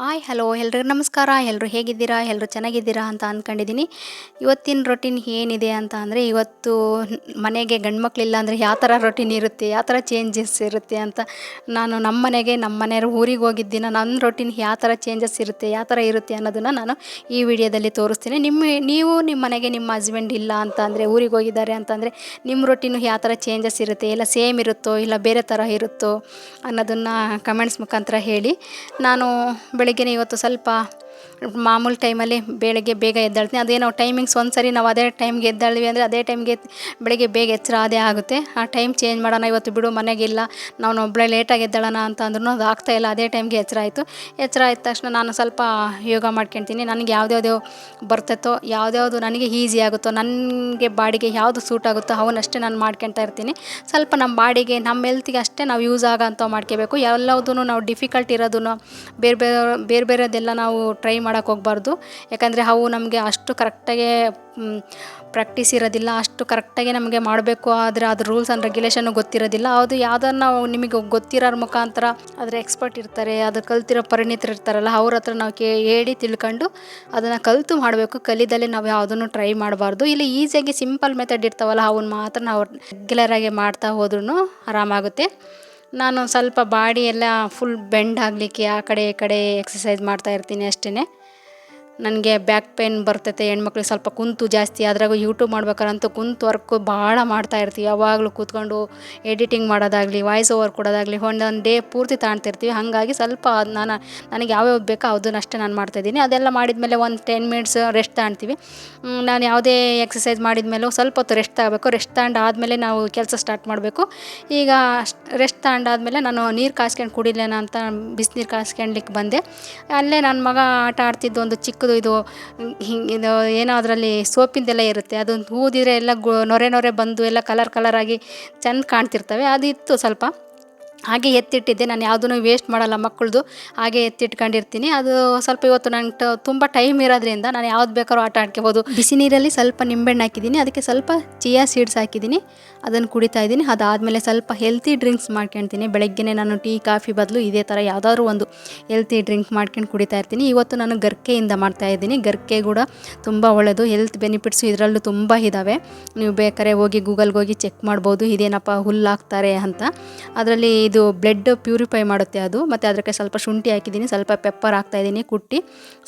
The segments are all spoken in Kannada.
ಹಾಯ್, ಹಲೋ, ಎಲ್ರಿಗೂ ನಮಸ್ಕಾರ. ಎಲ್ಲರೂ ಹೇಗಿದ್ದೀರಾ? ಎಲ್ಲರೂ ಚೆನ್ನಾಗಿದ್ದೀರಾ ಅಂತ ಅಂದ್ಕೊಂಡಿದ್ದೀನಿ ಇವತ್ತಿನ ರೊಟೀನ್ ಏನಿದೆ ಅಂತ ಅಂದರೆ ಇವತ್ತು ಮನೆಗೆ ಗಂಡು ಮಕ್ಕಳಿಲ್ಲ ಅಂದರೆ ಯಾವ ಥರ ರೊಟೀನ್ ಇರುತ್ತೆ, ಯಾವ ಥರ ಚೇಂಜಸ್ ಇರುತ್ತೆ ಅಂತ ನಾನು ನಮ್ಮ ಮನೆಗೆ, ನಮ್ಮ ಮನೆಯವರು ಊರಿಗೆ ಹೋಗಿದ್ದಿನ ನನ್ನ ರೊಟೀನ್ ಯಾವ ಥರ ಚೇಂಜಸ್ ಇರುತ್ತೆ, ಯಾವ ಥರ ಇರುತ್ತೆ ಅನ್ನೋದನ್ನು ನಾನು ಈ ವಿಡಿಯೋದಲ್ಲಿ ತೋರಿಸ್ತೀನಿ. ನಿಮ್ಮ, ನೀವು ನಿಮ್ಮ ಮನೆಗೆ ನಿಮ್ಮ ಹಸ್ಬೆಂಡ್ ಇಲ್ಲ ಅಂತ ಅಂದರೆ, ಊರಿಗೆ ಹೋಗಿದ್ದಾರೆ ಅಂತಂದರೆ ನಿಮ್ಮ ರೊಟೀನು ಯಾವ ಥರ ಚೇಂಜಸ್ ಇರುತ್ತೆ ಇಲ್ಲ ಸೇಮ್ ಇರುತ್ತೋ, ಇಲ್ಲ ಬೇರೆ ಥರ ಇರುತ್ತೋ ಅನ್ನೋದನ್ನು ಕಮೆಂಟ್ಸ್ ಮುಖಾಂತರ ಹೇಳಿ. ನಾನು ಬೆಳಗ್ಗೆನೇ ಇವತ್ತು ಸ್ವಲ್ಪ ಮಾಮೂಲು ಟೈಮಲ್ಲಿ ಬೆಳಗ್ಗೆ ಬೇಗ ಎದ್ದೇಳ್ತೀನಿ. ಅದೇನೋ ಟೈಮಿಂಗ್ಸ್ ಒಂದು ಸರಿ ನಾವು ಅದೇ ಟೈಮ್ಗೆ ಎದ್ದಾಳ್ವಿ ಅಂದರೆ ಅದೇ ಟೈಮ್ಗೆ ಬೆಳಗ್ಗೆ ಬೇಗ ಎಚ್ಚರ ಅದೇ ಆಗುತ್ತೆ. ಆ ಟೈಮ್ ಚೇಂಜ್ ಮಾಡೋಣ, ಇವತ್ತು ಬಿಡು ಮನೆಗಿಲ್ಲ ನಾವು ಒಬ್ಬಳೇ ಲೇಟಾಗಿ ಎದ್ದಾಳೋಣ ಅಂತ ಅಂದ್ರೂ ಅದು ಆಗ್ತಾಯಿಲ್ಲ ಅದೇ ಟೈಮ್ಗೆ ಎಚ್ಚರ ಆಯಿತು. ಎಚ್ಚರ ಆದ ತಕ್ಷಣ ನಾನು ಸ್ವಲ್ಪ ಯೋಗ ಮಾಡ್ಕೊಳ್ತೀನಿ ನನಗೆ ಯಾವ್ದ್ಯಾವ್ದು ಬರ್ತೈತೋ ಯಾವುದ್ಯಾವುದು ನನಗೆ ಈಸಿ ಆಗುತ್ತೋ, ನನಗೆ ಬಾಡಿಗೆ ಯಾವುದು ಸೂಟ್ ಆಗುತ್ತೋ ಅವನ್ನಷ್ಟೇ ನಾನು ಮಾಡ್ಕೊಳ್ತಾ ಇರ್ತೀನಿ. ಸ್ವಲ್ಪ ನಮ್ಮ ಬಾಡಿಗೆ, ನಮ್ಮ ಹೆಲ್ತಿಗೆ ಅಷ್ಟೇ ನಾವು ಯೂಸ್ ಆಗೋಂಥವು ಮಾಡ್ಕೋಬೇಕು. ಎಲ್ಲವುದೂ ನಾವು ಡಿಫಿಕಲ್ಟ್ ಇರೋದನ್ನು ಬೇರೆ ಬೇರೆ ಬೇರೆ ಬೇರೆದೆಲ್ಲ ನಾವು ಟ್ರೈ ಮಾಡೋಕ್ಕೆ ಹೋಗ್ಬಾರ್ದು. ಯಾಕಂದರೆ ಅವು ನಮಗೆ ಅಷ್ಟು ಕರೆಕ್ಟಾಗೆ ಪ್ರಾಕ್ಟೀಸ್ ಇರೋದಿಲ್ಲ, ಅಷ್ಟು ಕರೆಕ್ಟಾಗಿ ನಮಗೆ ಮಾಡಬೇಕು, ಆದರೆ ಅದ್ರ ರೂಲ್ಸ್ ಆ್ಯಂಡ್ ರೆಗ್ಯುಲೇಷನ್ ಗೊತ್ತಿರೋದಿಲ್ಲ. ಅದು ಯಾವುದನ್ನು ನಾವು ನಿಮಗೆ ಗೊತ್ತಿರೋರ ಮುಖಾಂತರ ಅದರ ಎಕ್ಸ್ಪರ್ಟ್ ಇರ್ತಾರೆ, ಅದು ಕಲ್ತಿರೋ ಪರಿಣಿತರು ಇರ್ತಾರಲ್ಲ, ಅವ್ರ ಹತ್ರ ನಾವು ಕೇ, ಹೇಳಿ ತಿಳ್ಕೊಂಡು ಅದನ್ನು ಕಲಿತು ಮಾಡಬೇಕು. ಕಲಿದಲ್ಲಿ ನಾವು ಯಾವುದನ್ನು ಟ್ರೈ ಮಾಡಬಾರ್ದು. ಇಲ್ಲಿ ಈಸಿಯಾಗಿ ಸಿಂಪಲ್ ಮೆಥಡ್ ಇರ್ತಾವಲ್ಲ, ಅವನ್ನ ಮಾತ್ರ ನಾವು ರೆಗ್ಯುಲರಾಗಿ ಮಾಡ್ತಾ ಹೋದ್ರೂ ಆರಾಮಾಗುತ್ತೆ. ನಾನು ಸ್ವಲ್ಪ ಬಾಡಿ ಎಲ್ಲ ಫುಲ್ ಬೆಂಡ್ ಆಗಲಿಕ್ಕೆ ಆ ಕಡೆ ಈ ಕಡೆ ಎಕ್ಸಸೈಸ್ ಮಾಡ್ತಾಯಿರ್ತೀನಿ ಅಷ್ಟೇ ನನಗೆ ಬ್ಯಾಕ್ ಪೇನ್ ಬರ್ತೈತೆ, ಹೆಣ್ಮಕ್ಳಿಗೆ ಸ್ವಲ್ಪ ಕುಂತು ಜಾಸ್ತಿ, ಅದ್ರಾಗ ಯೂಟ್ಯೂಬ್ ಮಾಡ್ಬೇಕಾರಂತೂ ಕುಂತು ವರ್ಕು ಭಾಳ ಮಾಡ್ತಾ ಇರ್ತೀವಿ. ಯಾವಾಗಲೂ ಕೂತ್ಕೊಂಡು ಎಡಿಟಿಂಗ್ ಮಾಡೋದಾಗಲಿ ವಾಯ್ಸ್ ಓವರ್ ಕೊಡೋದಾಗಲಿ ಒಂದೊಂದು ಡೇ ಪೂರ್ತಿ ತಾಣ್ತಿರ್ತೀವಿ. ಹಾಗಾಗಿ ಸ್ವಲ್ಪ ನಾನು, ನನಗೆ ಯಾವ್ಯಾವ ಬೇಕೋ ಅದನ್ನಷ್ಟೇ ನಾನು ಮಾಡ್ತಾಯಿದ್ದೀನಿ ಅದೆಲ್ಲ ಮಾಡಿದ ಮೇಲೆ ಒಂದು ಟೆನ್ ಮಿನಿಟ್ಸ್ ರೆಸ್ಟ್ ತಗೊಳ್ತೀವಿ ನಾನು ಯಾವುದೇ ಎಕ್ಸಸೈಸ್ ಮಾಡಿದ್ಮೇಲೂ ಸ್ವಲ್ಪ ಹೊತ್ತು ರೆಸ್ಟ್ ತಗೋಬೇಕು. ರೆಸ್ಟ್ ತಗೊಂಡು ಆದಮೇಲೆ ನಾವು ಕೆಲಸ ಸ್ಟಾರ್ಟ್ ಮಾಡಬೇಕು. ಈಗ ರೆಸ್ಟ್ ತಗೊಂಡಾದ್ಮೇಲೆ ನಾನು ನೀರು ಕಾಸ್ಕೊಂಡು ಕುಡಿಲೇನ ಅಂತ ಬಿಸಿನೀರು ಕಾಸ್ಕೊಂಡ್ಲಿಕ್ಕೆ ಬಂದೆ. ಅಲ್ಲೇ ನನ್ನ ಮಗ ಆಟ ಆಡ್ತಿದ್ದು ಒಂದು ಇದು ಹಿಂಗೆ, ಇದು ಏನೋ ಅದರಲ್ಲಿ ಸೋಪಿಂದೆಲ್ಲ ಇರುತ್ತೆ, ಅದೊಂದು ಊದಿದರೆ ಎಲ್ಲ ಗೊ, ನೊರೆ ನೊರೆ ಬಂದು ಎಲ್ಲ ಕಲರ್ ಕಲರಾಗಿ ಚೆಂದ ಕಾಣ್ತಿರ್ತವೆ. ಅದು ಇತ್ತು ಸ್ವಲ್ಪ. ಹಾಗೆ ಎತ್ತಿಟ್ಟಿದ್ದೆ. ನಾನು ಯಾವುದೂ ವೇಸ್ಟ್ ಮಾಡಲ್ಲ ಮಕ್ಕಳದು. ಹಾಗೆ ಎತ್ತಿಟ್ಕೊಂಡಿರ್ತೀನಿ. ಅದು ಸ್ವಲ್ಪ ಇವತ್ತು ನಂಗೆ ತುಂಬ ಟೈಮ್ ಇರೋದ್ರಿಂದ ನಾನು ಯಾವ್ದು ಬೇಕಾದ್ರೂ ಆಟ ಆಡ್ಕೋಬೋದು. ಬಿಸಿ ನೀರಲ್ಲಿ ಸ್ವಲ್ಪ ನಿಂಬೆಹಣ್ಣು ಹಾಕಿದ್ದೀನಿ. ಅದಕ್ಕೆ ಸ್ವಲ್ಪ ಚಿಯಾ ಸೀಡ್ಸ್ ಹಾಕಿದ್ದೀನಿ. ಅದನ್ನು ಕುಡಿತಾ ಇದ್ದೀನಿ. ಅದಾದಮೇಲೆ ಸ್ವಲ್ಪ ಹೆಲ್ತಿ ಡ್ರಿಂಕ್ಸ್ ಮಾಡ್ಕೊಳ್ತೀನಿ ಬೆಳಗ್ಗೆ ನಾನು ಟೀ, ಕಾಫಿ ಬದಲು ಇದೇ ಥರ ಯಾವುದಾದ್ರೂ ಒಂದು ಹೆಲ್ತಿ ಡ್ರಿಂಕ್ ಮಾಡ್ಕೊಂಡು ಕುಡಿತಾ ಇರ್ತೀನಿ. ಇವತ್ತು ನಾನು ಗರ್ಕೆಯಿಂದ ಮಾಡ್ತಾ ಇದ್ದೀನಿ. ಗರ್ಕೆ ಕೂಡ ತುಂಬ ಒಳ್ಳೆಯದು ಹೆಲ್ತ್ ಬೆನಿಫಿಟ್ಸು ಇದರಲ್ಲೂ ತುಂಬ ಇದ್ದಾವೆ ನೀವು ಬೇಕಾದ್ರೆ ಹೋಗಿ ಗೂಗಲ್ಗೆ ಹೋಗಿ ಚೆಕ್ ಮಾಡ್ಬೋದು. ಇದೇನಪ್ಪ ಹುಲ್ಲು ಹಾಕ್ತಾರೆ ಅಂತ. ಅದರಲ್ಲಿ ಇದು ಬ್ಲಡ್ ಪ್ಯೂರಿಫೈ ಮಾಡುತ್ತೆ ಅದು. ಮತ್ತು ಅದಕ್ಕೆ ಸ್ವಲ್ಪ ಶುಂಠಿ ಹಾಕಿದ್ದೀನಿ, ಸ್ವಲ್ಪ ಪೆಪ್ಪರ್ ಹಾಕ್ತಾಯಿದ್ದೀನಿ ಕುಟ್ಟಿ.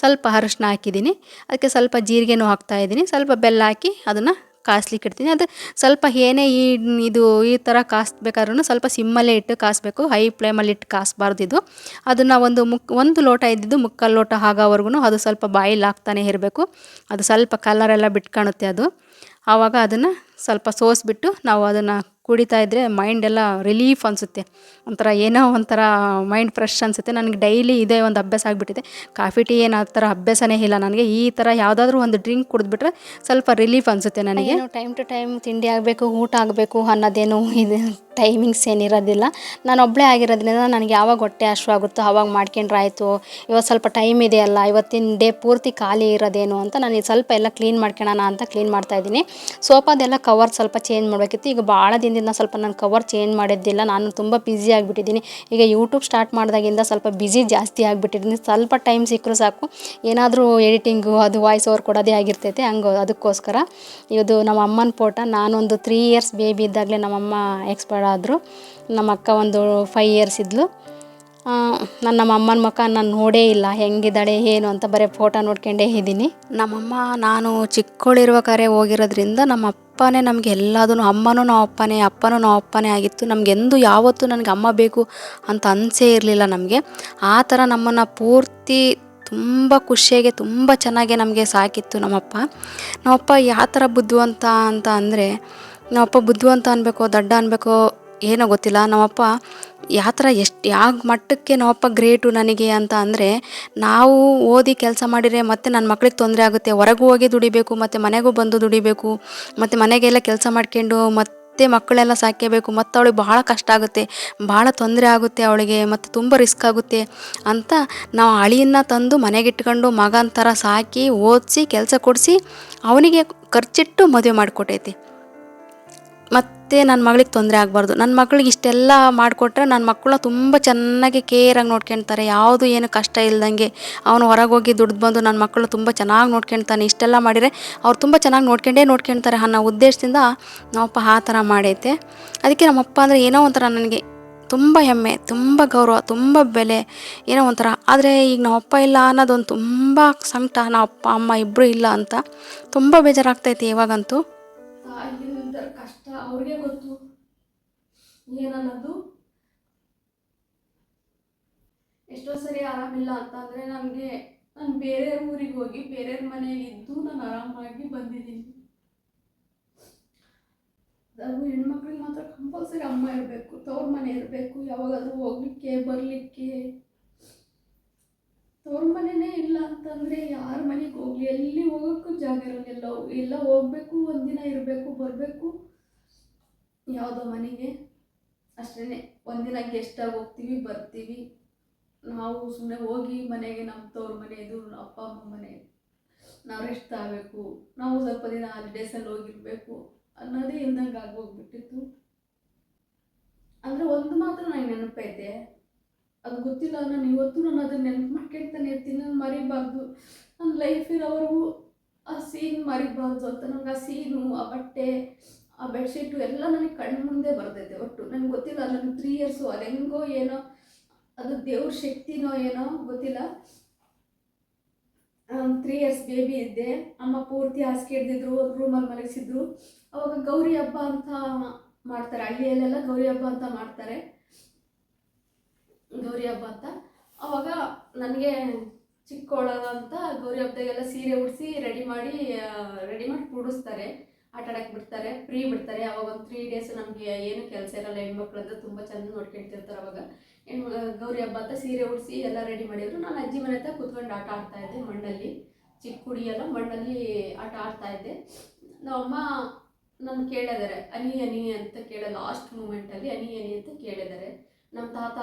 ಸ್ವಲ್ಪ ಅರಶಿನ ಹಾಕಿದ್ದೀನಿ. ಅದಕ್ಕೆ ಸ್ವಲ್ಪ ಜೀರಿಗೆನೂ ಹಾಕ್ತಾಯಿದ್ದೀನಿ ಸ್ವಲ್ಪ ಬೆಲ್ಲ ಹಾಕಿ ಅದನ್ನು ಕಾಸ್ಲಿಕ್ಕೆ ಇಡ್ತೀನಿ. ಅದು ಸ್ವಲ್ಪ ಏನೇ ಈ ಇದು ಈ ಥರ ಕಾಸ್ಬೇಕಾದ್ರೂ ಸ್ವಲ್ಪ ಸಿಮ್ಮಲ್ಲೇ ಇಟ್ಟು ಕಾಸಬೇಕು. ಹೈ ಫ್ಲೇಮಲ್ಲಿ ಇಟ್ಟು ಕಾಸಬಾರ್ದು ಇದು. ಅದನ್ನು ಒಂದು ಮುಕ್, ಒಂದು ಲೋಟ ಇದ್ದಿದ್ದು ಮುಕ್ಕಾಲು ಲೋಟ ಆಗೋವರೆಗೂ ಅದು ಸ್ವಲ್ಪ ಬಾಯಿಲ್ ಹಾಕ್ತಾನೆ ಇರಬೇಕು. ಅದು ಸ್ವಲ್ಪ ಕಲರೆಲ್ಲ ಬಿಟ್ಕಾಣುತ್ತೆ ಅದು. ಆವಾಗ ಅದನ್ನು ಸ್ವಲ್ಪ ಸೋಸಿಬಿಟ್ಟು ನಾವು ಅದನ್ನು ಕುಡಿತಾ ಇದ್ದರೆ ಮೈಂಡೆಲ್ಲ ರಿಲೀಫ್ ಅನಿಸುತ್ತೆ. ಒಂಥರ ಏನೋ ಒಂಥರ ಮೈಂಡ್ ಫ್ರೆಶ್ ಅನಿಸುತ್ತೆ. ನನಗೆ ಡೈಲಿ ಇದೇ ಒಂದು ಅಭ್ಯಾಸ ಆಗಿಬಿಟ್ಟಿದೆ. ಕಾಫಿ ಟೀ ಏನು ಆ ಥರ ಅಭ್ಯಾಸನೇ ಇಲ್ಲ ನನಗೆ. ಈ ಥರ ಯಾವುದಾದ್ರೂ ಒಂದು ಡ್ರಿಂಕ್ ಕುಡಿದ್ಬಿಟ್ರೆ ಸ್ವಲ್ಪ ರಿಲೀಫ್ ಅನಿಸುತ್ತೆ ನನಗೆ. ಟೈಮ್ ಟು ಟೈಮ್ ತಿಂಡಿ ಆಗಬೇಕು, ಊಟ ಆಗಬೇಕು ಅನ್ನೋದೇನು ಇದು ಟೈಮಿಂಗ್ಸ್ ಏನಿರೋದಿಲ್ಲ. ನಾನು ಒಬ್ಬಳೇ ಆಗಿರೋದ್ರಿಂದ ನನಗೆ ಯಾವಾಗ ಹೊಟ್ಟೆ ಹಶ್ವಾಗುತ್ತೋ ಆವಾಗ ಮಾಡ್ಕೊಂಡ್ರೆ ಆಯಿತು ಇವತ್ತು ಸ್ವಲ್ಪ ಟೈಮ್ ಇದೆಯಲ್ಲ, ಇವತ್ತಿನ ಡೇ ಪೂರ್ತಿ ಖಾಲಿ ಇರೋದೇನು ಅಂತ ನಾನು ಸ್ವಲ್ಪ ಎಲ್ಲ ಕ್ಲೀನ್ ಮಾಡ್ಕೊಳ್ಳೋಣ ಅಂತ ಕ್ಲೀನ್ ಮಾಡ್ತಾಯಿದ್ದೀನಿ ಸೋಫಾದೆಲ್ಲ ಕವರ್ ಸ್ವಲ್ಪ ಚೇಂಜ್ ಮಾಡಬೇಕಿತ್ತು. ಈಗ ಭಾಳ ದಿನದಿಂದ ಸ್ವಲ್ಪ ನಾನು ಕವರ್ ಚೇಂಜ್ ಮಾಡಿದ್ದಿಲ್ಲ, ನಾನು ತುಂಬ ಬ್ಯುಸಿ ಆಗಿಬಿಟ್ಟಿದ್ದೀನಿ. ಈಗ ಯೂಟ್ಯೂಬ್ ಸ್ಟಾರ್ಟ್ ಮಾಡಿದಾಗಿಂದ ಸ್ವಲ್ಪ ಬ್ಯುಸಿ ಜಾಸ್ತಿ ಆಗಿಬಿಟ್ಟಿದ್ದೀನಿ. ಸ್ವಲ್ಪ ಟೈಮ್ ಸಿಕ್ಕರೂ ಸಾಕು. ಏನಾದರೂ ಎಡಿಟಿಂಗು ಅದು ವಾಯ್ಸ್ ಓವರ್ ಕೊಡೋದೇ ಆಗಿರ್ತೈತೆ, ಹಂಗೆ ಅದಕ್ಕೋಸ್ಕರ. ಇದು ನಮ್ಮ ಅಮ್ಮನ ಫೋಟೋ ನಾನೊಂದು ತ್ರೀ ಇಯರ್ಸ್ ಬೇಬಿ ಇದ್ದಾಗಲೇ ನಮ್ಮಮ್ಮ ಎಕ್ಸ್ಪೈರ್ ಆದರು. ನಮ್ಮ ಅಕ್ಕ ಒಂದು ಫೈವ್ ಇಯರ್ಸ್ ಇದ್ಲು. ನಾನು ನಮ್ಮ ಅಮ್ಮನ ಮುಖ ನಾನು ನೋಡೇ ಇಲ್ಲ, ಹೆಂಗಿದ್ದಾಳೆ, ಏನು ಅಂತ ಬರೀ ಫೋಟೋ ನೋಡ್ಕೊಂಡೇ ಇದ್ದೀನಿ. ನಮ್ಮಮ್ಮ, ನಾನು ಚಿಕ್ಕವಳಿರ್ಬೇಕಾದ್ರೆ ಹೋಗಿರೋದ್ರಿಂದ ನಮ್ಮ ಅಪ್ಪನೇ ನಮಗೆ ಎಲ್ಲದೂ ಅಮ್ಮನೂ ನಾವು ಅಪ್ಪನೇ, ಅಪ್ಪನೂ ನಾವು ಅಪ್ಪನೇ ಆಗಿತ್ತು. ನಮಗೆಂದು ಯಾವತ್ತೂ ನನಗೆ ಅಮ್ಮ ಬೇಕು ಅಂತ ಅನಿಸೇ ಇರಲಿಲ್ಲ ನಮಗೆ. ಆ ಥರ ನಮ್ಮನ್ನು ಪೂರ್ತಿ ತುಂಬ ಖುಷಿಯಾಗಿ, ತುಂಬ ಚೆನ್ನಾಗಿ ನಮಗೆ ಸಾಕಿತ್ತು ನಮ್ಮಪ್ಪ. ನಮ್ಮಪ್ಪ ಯಾವ ಥರ ಬುದ್ಧಿವಂತ ಅಂತ ಅಂದರೆ, ನಮ್ಮಪ್ಪ ಬುದ್ಧಿವಂತ ಅನ್ಬೇಕೋ, ದಡ್ಡ ಅನ್ಬೇಕೋ ಏನೋ ಗೊತ್ತಿಲ್ಲ. ನಮ್ಮಪ್ಪ ಯಾವ ಥರ ಎಷ್ಟು ಯಾವ ಮಟ್ಟಕ್ಕೆ ನಮ್ಮಪ್ಪ ಗ್ರೇಟು ನನಗೆ ಅಂತ ಅಂದರೆ, ನಾವು ಓದಿ ಕೆಲಸ ಮಾಡಿದರೆ ಮತ್ತು ನನ್ನ ಮಕ್ಳಿಗೆ ತೊಂದರೆ ಆಗುತ್ತೆ. ಹೊರಗೂ ಹೋಗಿ ದುಡಿಬೇಕು, ಮತ್ತು ಮನೆಗೂ ಬಂದು ದುಡಿಬೇಕು, ಮತ್ತು ಮನೆಗೆಲ್ಲ ಕೆಲಸ ಮಾಡ್ಕೊಂಡು ಮತ್ತು ಮಕ್ಕಳೆಲ್ಲ ಸಾಕೇಬೇಕು ಮತ್ತು ಅವಳಿಗೆ ಭಾಳ ಕಷ್ಟ ಆಗುತ್ತೆ. ಭಾಳ ತೊಂದರೆ ಆಗುತ್ತೆ ಅವಳಿಗೆ, ಮತ್ತು ತುಂಬ ರಿಸ್ಕ್ ಆಗುತ್ತೆ ಅಂತ ನಾವು ಅಳಿಯನ್ನ ತಂದು ಮನೆಗಿಟ್ಕೊಂಡು ಮಗನ ಥರ ಸಾಕಿ ಓದಿಸಿ ಕೆಲಸ ಕೊಡಿಸಿ, ಅವನಿಗೆ ಖರ್ಚಿಟ್ಟು ಮದುವೆ ಮಾಡಿಕೊಟ್ಟೈತಿ. ಮತ್ತು ನನ್ನ ಮಗಳಿಗೆ ತೊಂದರೆ ಆಗಬಾರ್ದು. ನನ್ನ ಮಕ್ಳಿಗೆ ಇಷ್ಟೆಲ್ಲ ಮಾಡಿಕೊಟ್ರೆ ನನ್ನ ಮಕ್ಕಳನ್ನ ತುಂಬ ಚೆನ್ನಾಗಿ ಕೇರಾಗಿ ನೋಡ್ಕೊಳ್ತಾರೆ ಯಾವುದು ಏನು ಕಷ್ಟ ಇಲ್ದಂಗೆ. ಅವನು ಹೊರಗೆ ಹೋಗಿ ದುಡ್ದು ಬಂದು ನನ್ನ ಮಕ್ಕಳು ತುಂಬ ಚೆನ್ನಾಗಿ ನೋಡ್ಕೊಳ್ತಾನೆ ಇಷ್ಟೆಲ್ಲ ಮಾಡಿದರೆ ಅವ್ರು ತುಂಬ ಚೆನ್ನಾಗಿ ನೋಡ್ಕೊಂಡೇ ನೋಡ್ಕೊಳ್ತಾರೆ ಅನ್ನೋ ಉದ್ದೇಶದಿಂದ ನಮ್ಮಪ್ಪ ಆ ಥರ ಮಾಡೈತೆ. ಅದಕ್ಕೆ ನಮ್ಮಪ್ಪ ಅಂದರೆ ಏನೋ ಒಂಥರ ನನಗೆ ತುಂಬ ಹೆಮ್ಮೆ, ತುಂಬ ಗೌರವ, ತುಂಬ ಬೆಲೆ, ಏನೋ ಒಂಥರ. ಆದರೆ ಈಗ ನಮ್ಮಪ್ಪ ಇಲ್ಲ ಅನ್ನೋದೊಂದು ತುಂಬ ಸಂಕಟ. ನಮ್ಮ ಅಪ್ಪ ಅಮ್ಮ ಇಬ್ಬರು ಇಲ್ಲ ಅಂತ. ತುಂಬ ಬೇಜಾರಾಗ್ತೈತೆ ಇವಾಗಂತೂ. ಅವ್ರಿಗೆ ಗೊತ್ತು. ಏನನ್ನೋದು? ಎಷ್ಟೋ ಸರಿ ಆರಾಮಿಲ್ಲ ಅಂತಂದರೆ ನನಗೆ, ನಾನು ಬೇರೆ ಊರಿಗೆ ಹೋಗಿ ಬೇರೆಯವ್ರ ಮನೆಯಲ್ಲಿ ಇದ್ದು ನಾನು ಆರಾಮಾಗಿ ಬಂದಿದ್ದೀನಿ. ಅದು ಹೆಣ್ಮಕ್ಳಿಗೆ ಮಾತ್ರ ಕಂಪಲ್ಸರಿ ಅಮ್ಮ ಇರಬೇಕು, ತವ್ರ ಮನೆ ಇರಬೇಕು, ಯಾವಾಗಾದರೂ ಹೋಗ್ಲಿಕ್ಕೆ, ಬರಲಿಕ್ಕೆ. ತವ್ರ ಮನೆಯೇ ಇಲ್ಲ ಅಂತಂದರೆ ಯಾರ ಮನೆಗೆ ಹೋಗ್ಲಿ, ಎಲ್ಲಿ ಹೋಗೋಕ್ಕೂ ಜಾಗ ಇರಲ್ಲ ಎಲ್ಲ ಹೋಗ್ಬೇಕು, ಒಂದಿನ ಇರಬೇಕು, ಬರಬೇಕು. ಯಾವುದೋ ಮನೆಗೆ? ಅಷ್ಟೇ ಒಂದಿನ ಗೆಸ್ಟಾಗಿ ಹೋಗ್ತೀವಿ, ಬರ್ತೀವಿ. ನಾವು ಸುಮ್ಮನೆ ಹೋಗಿ ಮನೆಗೆ ನಮ್ಮ ತವ್ರ ಮನೆ ಇದು, ಅಪ್ಪ, ಅಮ್ಮ ಮನೆ. ನಾವು ರೆಸ್ಟ್ ಆಗಬೇಕು ನಾವು ಸ್ವಲ್ಪ ದಿನ ಹಾಲಿಡೇಸಲ್ಲಿ ಹೋಗಿರಬೇಕು ಅನ್ನೋದೇ ಇಲ್ದಂಗೆ ಆಗೋಗ್ಬಿಟ್ಟಿತ್ತು. ಅಂದರೆ ಒಂದು ಮಾತ್ರ ನನಗೆ ನೆನಪೈತೆ ಅದು ಗೊತ್ತಿಲ್ಲ ನಾನು ಇವತ್ತು ನಾನು ಅದನ್ನ ನೆನಪು ಮಾಡ್ಕೊಳ್ತಾನೆ ಇರ್ತೀನಿ, ನಾನು ಮರಿಬಾರ್ದು. ನನ್ನ ಲೈಫ್ ಇರೋವರೆಗೂ ಆ ಸೀನ್ ಮರಿಬಾರ್ದು ಅಂತ. ನಂಗೆ ಆ ಸೀನು ಆ ಬಟ್ಟೆ ಆ ಬೆಡ್ಶೀಟು ಎಲ್ಲ ನನಗೆ ಕಣ್ಣು ಮುಂದೆ ಬರ್ತೈತೆ ಒಟ್ಟು. ನನಗೆ ಗೊತ್ತಿಲ್ಲ ನನಗೆ ತ್ರೀ ಇಯರ್ಸು ಅದು ಹೆಂಗೋ ಏನೋ, ಅದು ದೇವ್ರ ಶಕ್ತಿನೋ ಏನೋ, ಗೊತ್ತಿಲ್ಲ. ತ್ರೀ ಇಯರ್ಸ್ ಬೇಬಿ ಇದ್ದೆ. ಅಮ್ಮ ಪೂರ್ತಿ ಹಾಸಿಗೆ ಹಿಡ್ದಿದ್ರು ಒಂದು ರೂಮಲ್ಲಿ ಮಲಗಿಸಿದ್ರು. ಅವಾಗ ಗೌರಿ ಹಬ್ಬ ಅಂತ ಮಾಡ್ತಾರೆ. ಹಳ್ಳಿಯಲ್ಲೆಲ್ಲ ಗೌರಿ ಹಬ್ಬ ಅಂತ ಮಾಡ್ತಾರೆ. ಗೌರಿ ಹಬ್ಬ ಅಂತ. ಅವಾಗ ನನಗೆ ಚಿಕ್ಕೋಳ ಅಂತ ಗೌರಿ ಹಬ್ಬದಾಗೆಲ್ಲ ಸೀರೆ ಉಡಿಸಿ ರೆಡಿ ಮಾಡಿ ರೆಡಿ ಮಾಡಿ ಕೂಡಿಸ್ತಾರೆ. ಆಟ ಆಡಕ್ಕೆ ಬಿಡ್ತಾರೆ ಫ್ರೀ ಬಿಡ್ತಾರೆ. ಅವಾಗ ಒಂದು ತ್ರೀ ಡೇಸ್ ನಮಗೆ ಏನು ಕೆಲಸ ಇರಲ್ಲ, ಹೆಣ್ಮಕ್ಳು ಅಂತ ತುಂಬ ಚೆನ್ನಾಗಿ ನೋಡ್ಕೊಳ್ತಿರ್ತಾರೆ ಅವಾಗ. ಹೆಣ್ಣು ಗೌರಿ ಹಬ್ಬ ಅಂತ ಸೀರೆ ಉಡಿಸಿ ಎಲ್ಲ ರೆಡಿ ಮಾಡಿದ್ರು. ನಾನು ಅಜ್ಜಿ ಮನೆ ಹತ್ರ ಕುತ್ಕೊಂಡು ಆಟ ಆಡ್ತಾ ಇದ್ದೆ ಮಣ್ಣಲ್ಲಿ. ಚಿಕ್ಕ ಹುಡಿಯೆಲ್ಲ ಮಣ್ಣಲ್ಲಿ ಆಟ ಆಡ್ತಾ ಇದ್ದೆ. ನಮ್ಮಮ್ಮ ನನ್ನ ಕೇಳಿದ್ದಾರೆ ಅನಿ ಅನಿ ಅಂತ ಕೇಳ ಲಾಸ್ಟ್ ಮೂಮೆಂಟಲ್ಲಿ ಅನಿ ಅನಿ ಅಂತ ಕೇಳಿದ್ದಾರೆ ನಮ್ಮ ತಾತ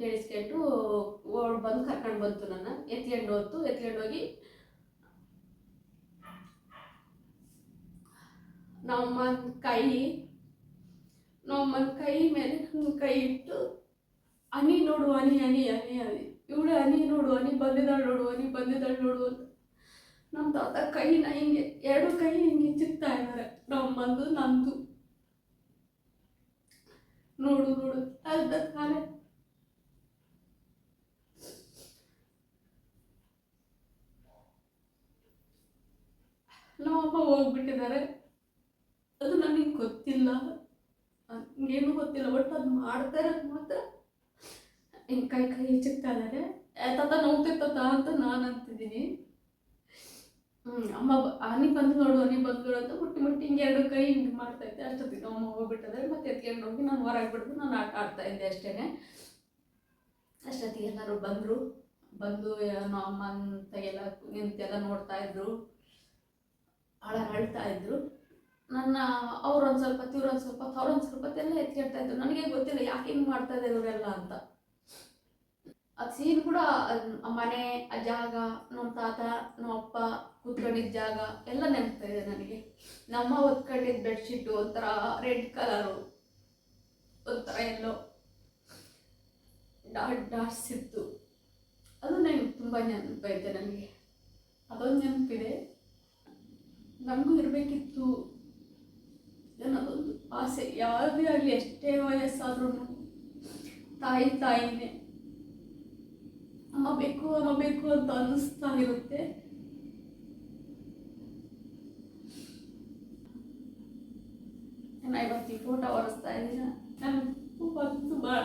ಕೇಳಿಸ್ಕೊಂಡು ಓಡ್ ಬಂದು ಕರ್ಕೊಂಡು ಬಂತು ನನ್ನ. ಎತ್ಕೊಂಡು ಹೋಯ್ತು. ಎತ್ಕೊಂಡು ಹೋಗಿ ನಮ್ಮಮ್ಮನ ಕೈ ನಮ್ಮ ಕೈ ಮೇಲೆ ಕೈ ಇಟ್ಟು ಅನಿ ನೋಡು ಅನಿ ಅನಿ ಅನಿ ಅನಿ ಇವಳು ಅನಿ ನೋಡು ಅನಿ ಬಂದಿದ್ದಾಳೆ ನೋಡು ಅನಿ ಬಂದಿದ್ದಾಳೆ ನೋಡು ಅಂತ. ನಮ್ಮ ತಾತ ಕೈನ ಹಿಂಗೆ, ಎರಡು ಕೈ ಹಿಂಗೆ ಚಿಕ್ತಾ ಇದ್ದಾರೆ ನಮ್ಮಂದು, ನಂದು. ನೋಡು ನೋಡು. ಅಲ್ದ ತಾನೆ ನಮ್ಮಪ್ಪ ಹೋಗ್ಬಿಟ್ಟಿದ್ದಾರೆ. ಅದು ನನಗೆ ಗೊತ್ತಿಲ್ಲ. ಏನು ಗೊತ್ತಿಲ್ಲ. ಬಟ್ ಅದು ಮಾಡ್ತಾ ಇರೋದು ಮಾತ್ರ ಹಿಂಗೆ ಕೈ ಕೈ ಚಿಕ್ತಾ ಇದ್ದಾರೆ ತಾತ ನೋಡ್ತಿರ್ತಾತ ಅಂತ ನಾನು ಅಂತಿದ್ದೀನಿ. ಅಮ್ಮ ಹನಿ ಬಂದು ನೋಡು, ಹನಿ ಬಂದು ನೋಡು ಅಂತ ಮುಟ್ಟಿ ಮುಟ್ಟಿ ಹಿಂಗೆ ಎರಡು ಕೈ ಹಿಂಗೆ ಮಾಡ್ತಾ ಇದ್ದೆ. ಅಷ್ಟೊತ್ತಿಗೆ ಅಮ್ಮ ಹೋಗ್ಬಿಟ್ಟಿದ್ರೆ ಮತ್ತೆ ಎತ್ಕೊಂಡು ಹೋಗಿ ನಾನು ಹೊರಗೆ ಬಿಡ್ದು ನಾನು ಆಟ ಆಡ್ತಾ ಇದ್ದೆ ಅಷ್ಟೇನೆ. ಅಷ್ಟೊತ್ತಿಗೆ ಎಲ್ಲರೂ ಬಂದರು. ಬಂದು ನಮ್ಮ ಅಮ್ಮ ಅಂತ ಎಲ್ಲ ನಿಂತೆಲ್ಲ ನೋಡ್ತಾ ಇದ್ರು. ಭಾಳ ಅಳ್ತಾ ಇದ್ರು. ನನ್ನ ಅವ್ರೊಂದು ಸ್ವಲ್ಪ ಇವ್ರೊಂದು ಸ್ವಲ್ಪ ಅವ್ರೊಂದು ಸ್ವಲ್ಪ ಎಲ್ಲ ಇದ್ದರು ಇದ್ರು. ನನಗೆ ಗೊತ್ತಿಲ್ಲ, ಯಾಕೆ ಹಿಂಗೆ ಮಾಡ್ತಾ ಇದ್ದಾರೆ ಇವರೆಲ್ಲ ಅಂತ. ಅದು ಸೀನ್ ಕೂಡ ಮನೆ, ಆ ಜಾಗ ನಮ್ಮ ತಾತ ನಮ್ಮ ಅಪ್ಪ ಕೂತ್ಕೊಂಡಿದ್ದ ಜಾಗ ಎಲ್ಲ ನೆನಪ್ತಾ ಇದೆ ನನಗೆ. ನಮ್ಮ ಹೊತ್ಕೊಂಡಿದ್ದ ಬೆಡ್ಶೀಟು ಒಂಥರ ರೆಡ್ ಕಲರು, ಒಂಥರ ಎಲ್ಲೋ ಡಾಟ್, ಡಾಟ್ಸ್ ಇತ್ತು. ಅದು ನನಗೆ ತುಂಬ ನೆನಪೈತೆ ನನಗೆ. ಅದೊಂದು ನೆನಪಿದೆ. ನನಗೂ ಇರಬೇಕಿತ್ತು. ಅನ್ನೋದೊಂದು ಆಸೆ. ಯಾವುದೇ ಆಗಲಿ ಎಷ್ಟೇ ವಯಸ್ಸಾದ್ರೂ ತಾಯಿ ತಾಯಿನೇ. ಅಮ್ಮ ಬೇಕು ಅಮ್ಮ ಬೇಕು ಅಂತ ಅನ್ನಿಸ್ತಾ ಇರುತ್ತೆ. ಇವತ್ತು ಈ ಫೋಟೋ ಒರೆಸ್ತಾ ಇದ್ದೀನ. ನನ್ನ ಬಂತು ಭಾಳ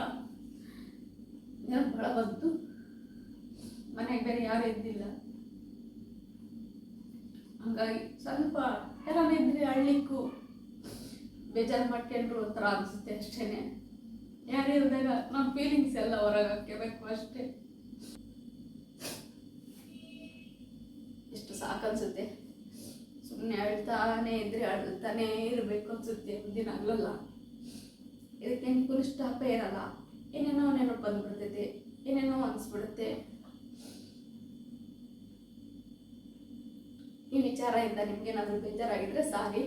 ನೆನಪು ಭಾಳ ಬಂತು. ಮನೆಗೆ ಬೇರೆ ಯಾರು ಇದ್ದಿಲ್ಲ. ಹಂಗಾಗಿ ಸ್ವಲ್ಪ ಯಾರಾನಿದ್ರೆ ಅಳ್ಲಿಕ್ಕೂ ಬೇಜಾರು ಮಾಡ್ಕೊಂಡ್ರು ಒಂಥರ ಅನಿಸುತ್ತೆ ಅಷ್ಟೇನೆ. ಯಾರೇ ಇದ್ದಾಗ ನಮ್ಮ ಫೀಲಿಂಗ್ಸ್ ಎಲ್ಲ ಹೊರಗೆ ಹಾಕ್ಕೋಬೇಕು ಅಷ್ಟೇ. ಎಷ್ಟು ಸಾಕನ್ಸುತ್ತೆ ಸುಮ್ಮನೆ ಅಳ್ತಾನೆ ಇದ್ರೆ ಅಳ್ತಾನೇ ಇರಬೇಕು ಅನ್ಸುತ್ತೆ ಒಂದಿನ ಆಗಲಲ್ಲ ಇದಕ್ಕೆ ಫುಲ್ ಸ್ಟಾಪೇ ಇರಲ್ಲ. ಏನೇನೋ ನೆನಪು ಬಂದ್ಬಿಡ್ತೈತೆ, ಏನೇನೋ ಅನಿಸ್ಬಿಡುತ್ತೆ. ಈ ವಿಚಾರದಿಂದ ನಿಮ್ಗೇನಾದರೂ ಬೇಜಾರಾಗಿದ್ರೆ ಸಾರಿ.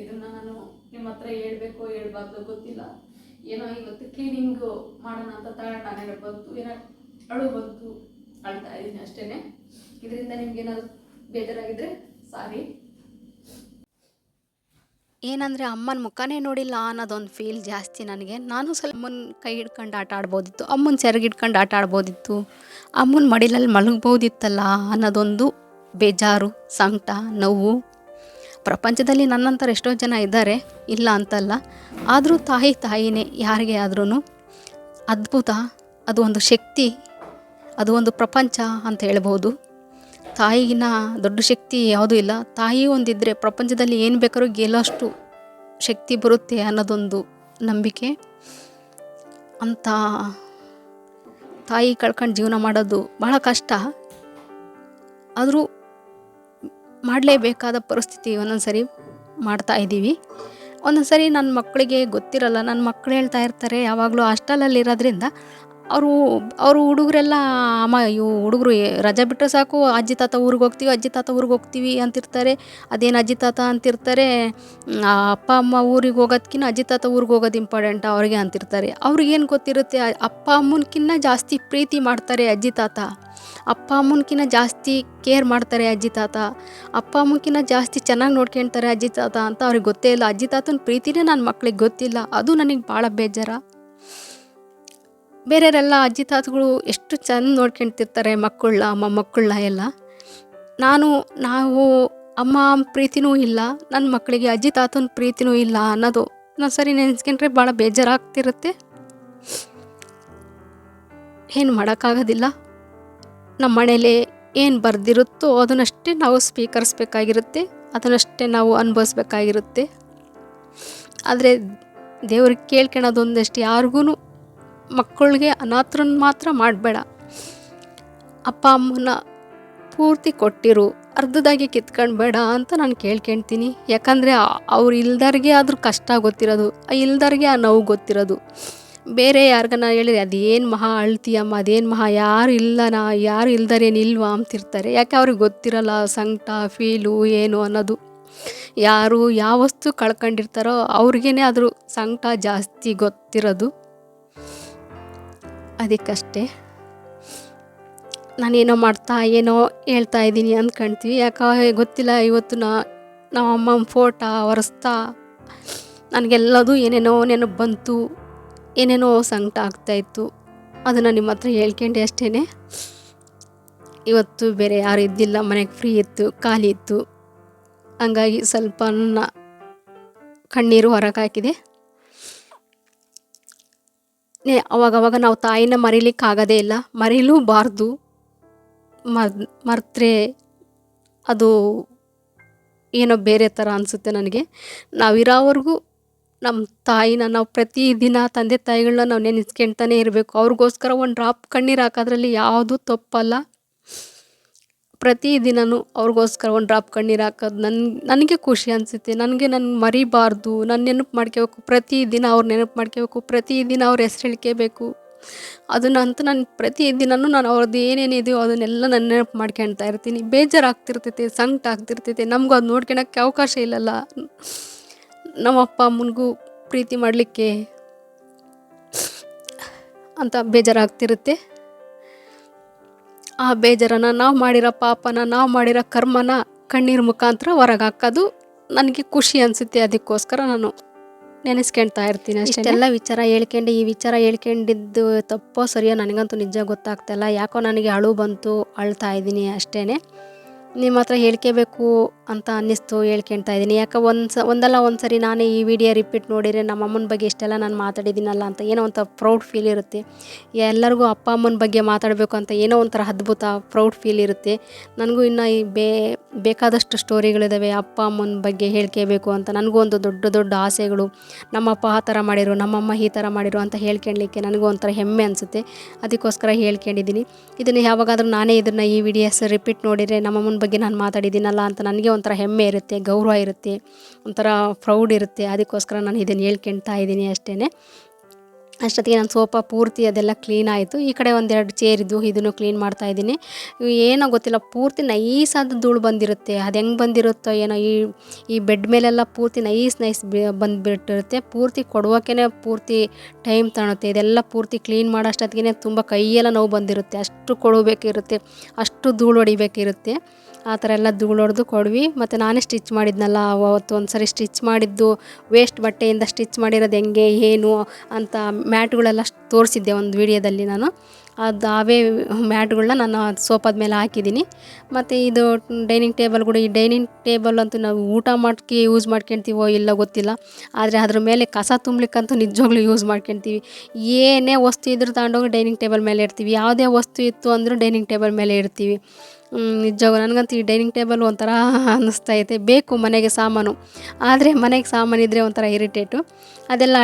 ಇದನ್ನು ನಾನು ನಿಮ್ಮ ಹತ್ರ ಹೇಳ್ಬೇಕು ಹೇಳ್ಬಾರ್ದು ಗೊತ್ತಿಲ್ಲ. ಏನೋ ಇವತ್ತು ಕ್ಲೀನಿಂಗ್ ಮಾಡೋಣ ಅಂತ ತಗೊಂಡ ಬಂತು, ಏನೋ ಅಳು ಬಂತು ಅಳ್ತಾ ಇದ್ದೀನಿ ಅಷ್ಟೇ ಇದರಿಂದ ನಿಮ್ಗೇನಾದ್ರು ಬೇಜಾರಾಗಿದ್ರೆ ಸಾರಿ. ಏನಂದರೆ ಅಮ್ಮನ ಮುಖನೇ ನೋಡಿಲ್ಲ ಅನ್ನೋದೊಂದು ಫೀಲ್ ಜಾಸ್ತಿ ನನಗೆ. ನಾನು ಸ್ವಲ್ಪ ಅಮ್ಮನ ಕೈ ಹಿಡ್ಕೊಂಡು ಆಟ ಆಡ್ಬೋದಿತ್ತು, ಅಮ್ಮನ ಸೆರಗಿಡ್ಕೊಂಡು ಆಟ ಆಡ್ಬೋದಿತ್ತು. ಅಮ್ಮನ ಮಡಿಲಲ್ಲಿ ಮಲಗ್ಬೋದಿತ್ತಲ್ಲ ಅನ್ನೋದೊಂದು ಬೇಜಾರು, ಸಂಕಟ, ನೋವು. ಪ್ರಪಂಚದಲ್ಲಿ ನನ್ನಂಥರ ಎಷ್ಟೋ ಜನ ಇದ್ದಾರೆ, ಇಲ್ಲ ಅಂತಲ್ಲ. ಆದರೂ ತಾಯಿ ತಾಯಿನೇ, ಯಾರಿಗೆ ಆದ್ರೂ ಅದ್ಭುತ, ಅದು ಒಂದು ಶಕ್ತಿ, ಅದು ಒಂದು ಪ್ರಪಂಚ ಅಂತ ಹೇಳ್ಬೋದು. ತಾಯಿಗಿನ ದೊಡ್ಡ ಶಕ್ತಿ ಯಾವುದೂ ಇಲ್ಲ. ತಾಯಿ ಒಂದಿದ್ದರೆ ಪ್ರಪಂಚದಲ್ಲಿ ಏನು ಬೇಕಾದ್ರೂ ಗೆಲ್ಲೋಷ್ಟು ಶಕ್ತಿ ಬರುತ್ತೆ ಅನ್ನೋದೊಂದು ನಂಬಿಕೆ. ಅಂತ ತಾಯಿ ಕಳ್ಕೊಂಡು ಜೀವನ ಮಾಡೋದು ಬಹಳ ಕಷ್ಟ. ಆದರೂ ಮಾಡಲೇಬೇಕಾದ ಪರಿಸ್ಥಿತಿ ಒಂದೊಂದು ಸರಿ ಮಾಡ್ತಾ ಇದ್ದೀವಿ. ಒಂದೊಂದು ಸರಿ ನನ್ನ ಮಕ್ಕಳಿಗೆ ಗೊತ್ತಿರಲ್ಲ ನನ್ನ ಮಕ್ಕಳು ಹೇಳ್ತಾ ಇರ್ತಾರೆ, ಯಾವಾಗಲೂ ಹಾಸ್ಟೆಲಲ್ಲಿ ಇರೋದ್ರಿಂದ ಅವರು ಅವರು ಹುಡುಗರೆಲ್ಲ, ಅಮ್ಮ, ಇವು ಹುಡುಗರು ರಜೆ ಬಿಟ್ಟರೆ ಸಾಕು, ಅಜ್ಜಿ ತಾತ ಊರಿಗೆ ಹೋಗ್ತೀವಿ, ಅಜ್ಜಿ ತಾತ ಊರಿಗೆ ಹೋಗ್ತೀವಿ ಅಂತಿರ್ತಾರೆ. ಅದೇನು ಅಜ್ಜಿ ತಾತ ಅಂತಿರ್ತಾರೆ ಅಪ್ಪ, ಅಮ್ಮ ಊರಿಗೆ ಹೋಗೋದ್ಕಿಂತ ಅಜ್ಜಿ ತಾತ ಊರಿಗೆ ಹೋಗೋದು ಇಂಪಾರ್ಟೆಂಟ್ ಅವ್ರಿಗೆ ಅಂತಿರ್ತಾರೆ. ಅವ್ರಿಗೇನು ಗೊತ್ತಿರುತ್ತೆ, ಅಪ್ಪ ಅಮ್ಮನಕಿನ್ನ ಜಾಸ್ತಿ ಪ್ರೀತಿ ಮಾಡ್ತಾರೆ ಅಜ್ಜಿ ತಾತ. ಅಪ್ಪ ಅಮ್ಮನಕಿನ್ನ ಜಾಸ್ತಿ ಕೇರ್ ಮಾಡ್ತಾರೆ ಅಜ್ಜಿ ತಾತ. ಅಪ್ಪ ಅಮ್ಮನಕಿನ್ನ ಜಾಸ್ತಿ ಚೆನ್ನಾಗಿ ನೋಡ್ಕೊಳ್ತಾರೆ ಅಜ್ಜಿ ತಾತ ಅಂತ ಅವ್ರಿಗೆ ಗೊತ್ತೇ ಇಲ್ಲ. ಅಜ್ಜಿ ತಾತನ ಪ್ರೀತಿನೇ ನನ್ನ ಮಕ್ಳಿಗೆ ಗೊತ್ತಿಲ್ಲ. ಅದು ನನಗೆ ಭಾಳ ಬೇಜಾರ. ಬೇರೆಯವರೆಲ್ಲ ಅಜ್ಜಿ ತಾತಗಳು ಎಷ್ಟು ಚೆಂದ ನೋಡ್ಕೊಳ್ತಿರ್ತಾರೆ ಮಕ್ಕಳನ್ನ ಮೊಮ್ಮಕ್ಕಳನ್ನ ಎಲ್ಲ. ನಾನು, ನಾವು ಅಮ್ಮ ಪ್ರೀತಿನೂ ಇಲ್ಲ, ನನ್ನ ಮಕ್ಕಳಿಗೆ ಅಜ್ಜಿ ತಾತನ ಪ್ರೀತಿನೂ ಇಲ್ಲ ಅನ್ನೋದು ನಾನು ಸರಿ ನೆನೆಸ್ಕೊಂಡ್ರೆ ಭಾಳ ಬೇಜಾರಾಗ್ತಿರುತ್ತೆ. ಏನು ಮಾಡೋಕ್ಕಾಗೋದಿಲ್ಲ. ನಮ್ಮ ಮನೇಲಿ ಏನು ಬರೆದಿರುತ್ತೋ ಅದನ್ನಷ್ಟೇ ನಾವು ಸ್ವೀಕರಿಸ್ಬೇಕಾಗಿರುತ್ತೆ, ಅದನ್ನಷ್ಟೇ ನಾವು ಅನುಭವಿಸ್ಬೇಕಾಗಿರುತ್ತೆ. ಆದರೆ ದೇವ್ರಿಗೆ ಕೇಳ್ಕೊಳೋದೊಂದಷ್ಟು ಯಾರಿಗೂ ಮಕ್ಕಳಿಗೆ ಅನಾಥರನ್ನ ಮಾತ್ರ ಮಾಡಬೇಡ. ಅಪ್ಪ ಅಮ್ಮನ ಪೂರ್ತಿ ಕೊಟ್ಟಿರು, ಅರ್ಧದಾಗೆ ಕಿತ್ಕೊಂಡ್ಬೇಡ ಅಂತ ನಾನು ಕೇಳ್ಕೊಳ್ತೀನಿ ಯಾಕಂದರೆ ಅವ್ರು ಇಲ್ದವ್ರಿಗೆ ಆದರೂ ಕಷ್ಟ ಗೊತ್ತಿರೋದು ಇಲ್ದವ್ರಿಗೆ ಆ ನೋವು ಗೊತ್ತಿರೋದು. ಬೇರೆ ಯಾರಿಗನ ಹೇಳಿದ್ರೆ ಅದೇನು ಮಹಾ ಅಳ್ತೀಯಮ್ಮ ಅದೇನು ಮಹಾ, ಯಾರು ಇಲ್ಲನಾ, ಯಾರು ಇಲ್ದರೇನು ಇಲ್ವಾ ಅಂತಿರ್ತಾರೆ. ಯಾಕೆ ಅವ್ರಿಗೆ ಗೊತ್ತಿರಲ್ಲ ಸಂಕಟ, ಫೀಲು, ಏನು ಅನ್ನೋದು. ಯಾರು ಯಾವ ವಸ್ತು ಕಳ್ಕೊಂಡಿರ್ತಾರೋ ಅವ್ರಿಗೇನೆ ಆದರೂ ಸಂಕಟ ಜಾಸ್ತಿ ಗೊತ್ತಿರೋದು. ಅದಕ್ಕಷ್ಟೇ. ನಾನೇನೋ ಮಾಡ್ತಾ, ಏನೋ ಹೇಳ್ತಾ ಇದ್ದೀನಿ ಅಂದ್ಕೊಳ್ತೀವಿ ಯಾಕೆ ಗೊತ್ತಿಲ್ಲ, ಇವತ್ತು ನಾ, ನಮ್ಮ ಅಮ್ಮನ ಫೋಟೋ ಒರೆಸ್ತಾ ನನಗೆಲ್ಲದು ಏನೇನೋ ನೆನಪು ಬಂತು, ಏನೇನೋ ಸಂಕಟ ಆಗ್ತಾಯಿತ್ತು ಅದನ್ನು ನಿಮ್ಮ ಹತ್ರ ಹೇಳ್ಕೊಂಡೆ ಅಷ್ಟೇ ಇವತ್ತು ಬೇರೆ ಯಾರು ಇದ್ದಿಲ್ಲ, ಮನೆಗೆ ಫ್ರೀ ಇತ್ತು, ಖಾಲಿ ಇತ್ತು. ಹಂಗಾಗಿ ಸ್ವಲ್ಪ ನನ್ನ ಕಣ್ಣೀರು ಹೊರಗೆ ಹಾಕಿದೆ. ಅವಾಗವಾಗ ನಾವು ತಾಯಿನ ಮರೀಲಿಕ್ಕಾಗೋದೇ ಇಲ್ಲ. ಮರೀಲೂಬಾರ್ದು. ಮರ್, ಮರ್ತ್ರೆ ಅದು ಏನೋ ಬೇರೆ ಥರ ಅನಿಸುತ್ತೆ ನನಗೆ. ನಾವಿರೋವರೆಗೂ ನಮ್ಮ ತಾಯಿನ ನಾವು ಪ್ರತಿದಿನ ತಂದೆ ತಾಯಿಗಳನ್ನ ನಾವು ನೆನೆಸ್ಕೊಳ್ತಾನೆ ಇರಬೇಕು. ಅವ್ರಿಗೋಸ್ಕರ ಒಂದು ಡ್ರಾಪ್ ಕಣ್ಣೀರು ಹಾಕೋದ್ರಲ್ಲಿ ಯಾವುದೂ ತಪ್ಪಲ್ಲ. ಪ್ರತಿದಿನವೂ ಅವ್ರಿಗೋಸ್ಕರ ಒಂದು ಡ್ರಾಪ್ ಕಣ್ಣೀರು ಹಾಕೋದು ನನ್ನ ನನಗೆ ಖುಷಿ ಅನಿಸುತ್ತೆ. ನನಗೆ ನನ್ನ ಮರಿಬಾರ್ದು. ನನ್ನ ನೆನಪು ಮಾಡ್ಕೋಬೇಕು ಪ್ರತಿದಿನ ಅವ್ರು ನೆನಪು ಮಾಡ್ಕೋಬೇಕು ಪ್ರತಿದಿನ ಅವ್ರ ಹೆಸ್ರು ಹೇಳ್ಕೋಬೇಕು ಅಂತ ನಾನು ಪ್ರತಿದಿನವೂ ನಾನು ಅವ್ರದ್ದು ಏನೇನಿದೆಯೋ ಅದನ್ನೆಲ್ಲ ನಾನು ನೆನಪು ಮಾಡ್ಕೊಳ್ತಾ ಇರ್ತೀನಿ. ಬೇಜಾರಾಗ್ತಿರ್ತೈತೆ, ಸಂಕಟ ಆಗ್ತಿರ್ತೈತೆ. ನಮಗೂ ಅದು ನೋಡ್ಕೊಳಕ್ಕೆ ಅವಕಾಶ ಇಲ್ಲಲ್ಲ. ನಮ್ಮ ಅಪ್ಪ ಅಮ್ಮನಿಗೂ ಪ್ರೀತಿ ಮಾಡಲಿಕ್ಕೆ ಅಂತ ಬೇಜಾರಾಗ್ತಿರುತ್ತೆ. ಆ ಬೇಜಾರನ್ನ ನಾವು ಮಾಡಿರೋ ಪಾಪನ, ನಾವು ಮಾಡಿರೋ ಕರ್ಮನ ಕಣ್ಣೀರು ಮುಖಾಂತರ ಹೊರಗಾಕೋದು. ನನಗೆ ಖುಷಿ ಅನಿಸುತ್ತೆ ಅದಕ್ಕೋಸ್ಕರ ನಾನು ನೆನೆಸ್ಕೊಳ್ತಾ ಇರ್ತೀನಿ ಅಷ್ಟೆಲ್ಲ ವಿಚಾರ ಹೇಳ್ಕೊಂಡು, ಈ ವಿಚಾರ ಹೇಳ್ಕೊಂಡಿದ್ದು ತಪ್ಪೋ ಸರಿಯೋ ನನಗಂತೂ ನಿಜ ಗೊತ್ತಾಗ್ತಾಯಿಲ್ಲ ಯಾಕೋ ನನಗೆ ಅಳು ಬಂತು, ಅಳ್ತಾ ಇದ್ದೀನಿ ಅಷ್ಟೇ ನಿಮ್ಮ ಹತ್ರ ಹೇಳ್ಕೋಬೇಕು ಅಂತ ಅನ್ನಿಸ್ತು ಹೇಳ್ಕೊಳ್ತಾ ಇದ್ದೀನಿ. ಯಾಕೆ ಒಂದು ಸ ಒಂದಲ್ಲ ಒಂದು ಸರಿ ನಾನೇ ಈ ವಿಡಿಯೋ ರಿಪೀಟ್ ನೋಡಿದರೆ ನಮ್ಮ ಅಮ್ಮನ ಬಗ್ಗೆ ಇಷ್ಟೆಲ್ಲ ನಾನು ಮಾತಾಡಿದ್ದೀನಲ್ಲ ಅಂತ ಏನೋ ಒಂಥರ ಪ್ರೌಡ್ ಫೀಲ್ ಇರುತ್ತೆ. ಎಲ್ಲರಿಗೂ ಅಪ್ಪ ಅಮ್ಮನ ಬಗ್ಗೆ ಮಾತಾಡಬೇಕು ಅಂತ ಏನೋ ಒಂಥರ ಅದ್ಭುತ ಪ್ರೌಡ್ ಫೀಲ್ ಇರುತ್ತೆ. ನನಗೂ ಇನ್ನು ಈ ಬೇ, ಬೇಕಾದಷ್ಟು ಸ್ಟೋರಿಗಳಿದ್ದಾವೆ ಅಪ್ಪ ಅಮ್ಮನ ಬಗ್ಗೆ ಹೇಳ್ಕೋಬೇಕು ಅಂತ. ನನಗೂ ಒಂದು ದೊಡ್ಡ ದೊಡ್ಡ ಆಸೆಗಳು. ನಮ್ಮಪ್ಪ ಆ ಥರ ಮಾಡಿರು, ನಮ್ಮಮ್ಮ ಈ ಥರ ಮಾಡಿರು ಅಂತ ಹೇಳ್ಕೊಳ್ಲಿಕ್ಕೆ ನನಗೂ ಒಂಥರ ಹೆಮ್ಮೆ ಅನಿಸುತ್ತೆ. ಅದಕ್ಕೋಸ್ಕರ ಹೇಳ್ಕೊಂಡಿದ್ದೀನಿ. ಇದನ್ನು ಯಾವಾಗಾದರೂ ನಾನೇ ಇದನ್ನು ಈ ವಿಡಿಯೋಸ್ ರಿಪೀಟ್ ನೋಡಿದರೆ ನಮ್ಮಮ್ಮನ ಬಗ್ಗೆ ನಾನು ಮಾತಾಡಿದ್ದೀನಲ್ಲ ಅಂತ ನನಗೆ ಒಂಥರ ಹೆಮ್ಮೆ ಇರುತ್ತೆ ಗೌರವ ಇರುತ್ತೆ ಒಂಥರ ಪ್ರೌಡ್ ಇರುತ್ತೆ. ಅದಕ್ಕೋಸ್ಕರ ನಾನು ಇದನ್ನು ಹೇಳ್ಕೊಳ್ತಾ ಇದ್ದೀನಿ ಅಷ್ಟೇ ಅಷ್ಟೊತ್ತಿಗೆ ನಾನು ಸೋಫಾ ಪೂರ್ತಿ ಅದೆಲ್ಲ ಕ್ಲೀನ್ ಆಯಿತು. ಈ ಕಡೆ ಒಂದೆರಡು ಚೇರ್ ಇದ್ದು ಇದನ್ನು ಕ್ಲೀನ್ ಮಾಡ್ತಾ ಇದ್ದೀನಿ. ಏನೋ ಗೊತ್ತಿಲ್ಲ, ಪೂರ್ತಿ ನೈಸಾದ ಧೂಳು ಬಂದಿರುತ್ತೆ. ಅದು ಹೆಂಗೆ ಬಂದಿರುತ್ತೋ ಏನೋ, ಈ ಈ ಬೆಡ್ ಮೇಲೆಲ್ಲ ಪೂರ್ತಿ ನೈಸ್ ನೈಸ್ ಬಂದುಬಿಟ್ಟಿರುತ್ತೆ. ಪೂರ್ತಿ ಕೊಡುವಕ್ಕೆ ಪೂರ್ತಿ ಟೈಮ್ ತಗೊಳುತ್ತೆ. ಇದೆಲ್ಲ ಪೂರ್ತಿ ಕ್ಲೀನ್ ಮಾಡೋ ಅಷ್ಟೊತ್ತಿಗೆ ತುಂಬ ಕೈಯೆಲ್ಲ ನೋವು ಬಂದಿರುತ್ತೆ. ಅಷ್ಟು ಕೊಡಬೇಕಿರುತ್ತೆ, ಅಷ್ಟು ಧೂಳು ಹೊಡಿಬೇಕಿರುತ್ತೆ. ಆ ಥರ ಎಲ್ಲ ಧೂಳು ಹೊಡೆದು ಕೊಡ್ವಿ. ಮತ್ತು ನಾನೇ ಸ್ಟಿಚ್ ಮಾಡಿದ್ನಲ್ಲ, ಅವತ್ತು ಒಂದು ಸರಿ ಸ್ಟಿಚ್ ಮಾಡಿದ್ದು ವೇಸ್ಟ್ ಬಟ್ಟೆಯಿಂದ ಸ್ಟಿಚ್ ಮಾಡಿರೋದು ಹೆಂಗೆ, ಏನು ಅಂತ ಮ್ಯಾಟ್ಗಳೆಲ್ಲ ತೋರಿಸಿದ್ದೆ ಒಂದು ವಿಡಿಯೋದಲ್ಲಿ ನಾನು. ಅದು ಅವೇ ಮ್ಯಾಟ್ಗಳನ್ನ ನಾನು ಸೋಫಾದ ಮೇಲೆ ಹಾಕಿದ್ದೀನಿ. ಮತ್ತು ಇದು ಡೈನಿಂಗ್ ಟೇಬಲ್ ಕೂಡ, ಈ ಡೈನಿಂಗ್ ಟೇಬಲ್ ಅಂತೂ ನಾವು ಊಟ ಮಾಡ್ಕೆ ಯೂಸ್ ಮಾಡ್ಕೊಳ್ತೀವೋ ಇಲ್ಲ ಗೊತ್ತಿಲ್ಲ. ಆದರೆ ಅದ್ರ ಮೇಲೆ ಕಸ ತುಂಬಲಿಕ್ಕಂತೂ ನಿಜವಾಗ್ಲೂ ಯೂಸ್ ಮಾಡ್ಕೊಳ್ತೀವಿ ಏನೇ ವಸ್ತು ಇದ್ರೂ ತಗೊಂಡೋಗಿ ಡೈನಿಂಗ್ ಟೇಬಲ್ ಮೇಲೆ ಇರ್ತೀವಿ ಯಾವುದೇ ವಸ್ತು ಇತ್ತು ಅಂದರೂ ಡೈನಿಂಗ್ ಟೇಬಲ್ ಮೇಲೆ ಇಡ್ತೀವಿ. ನಿಜವಾಗೂ ನನಗಂತೂ ಈ ಡೈನಿಂಗ್ ಟೇಬಲ್ ಒಂಥರ ಇದೆ ಬೇಕು ಮನೆಗೆ ಸಾಮಾನು, ಆದರೆ ಮನೆಗೆ ಸಾಮಾನು ಇದ್ದರೆ ಒಂಥರ ಇರಿಟೇಟು. ಅದೆಲ್ಲ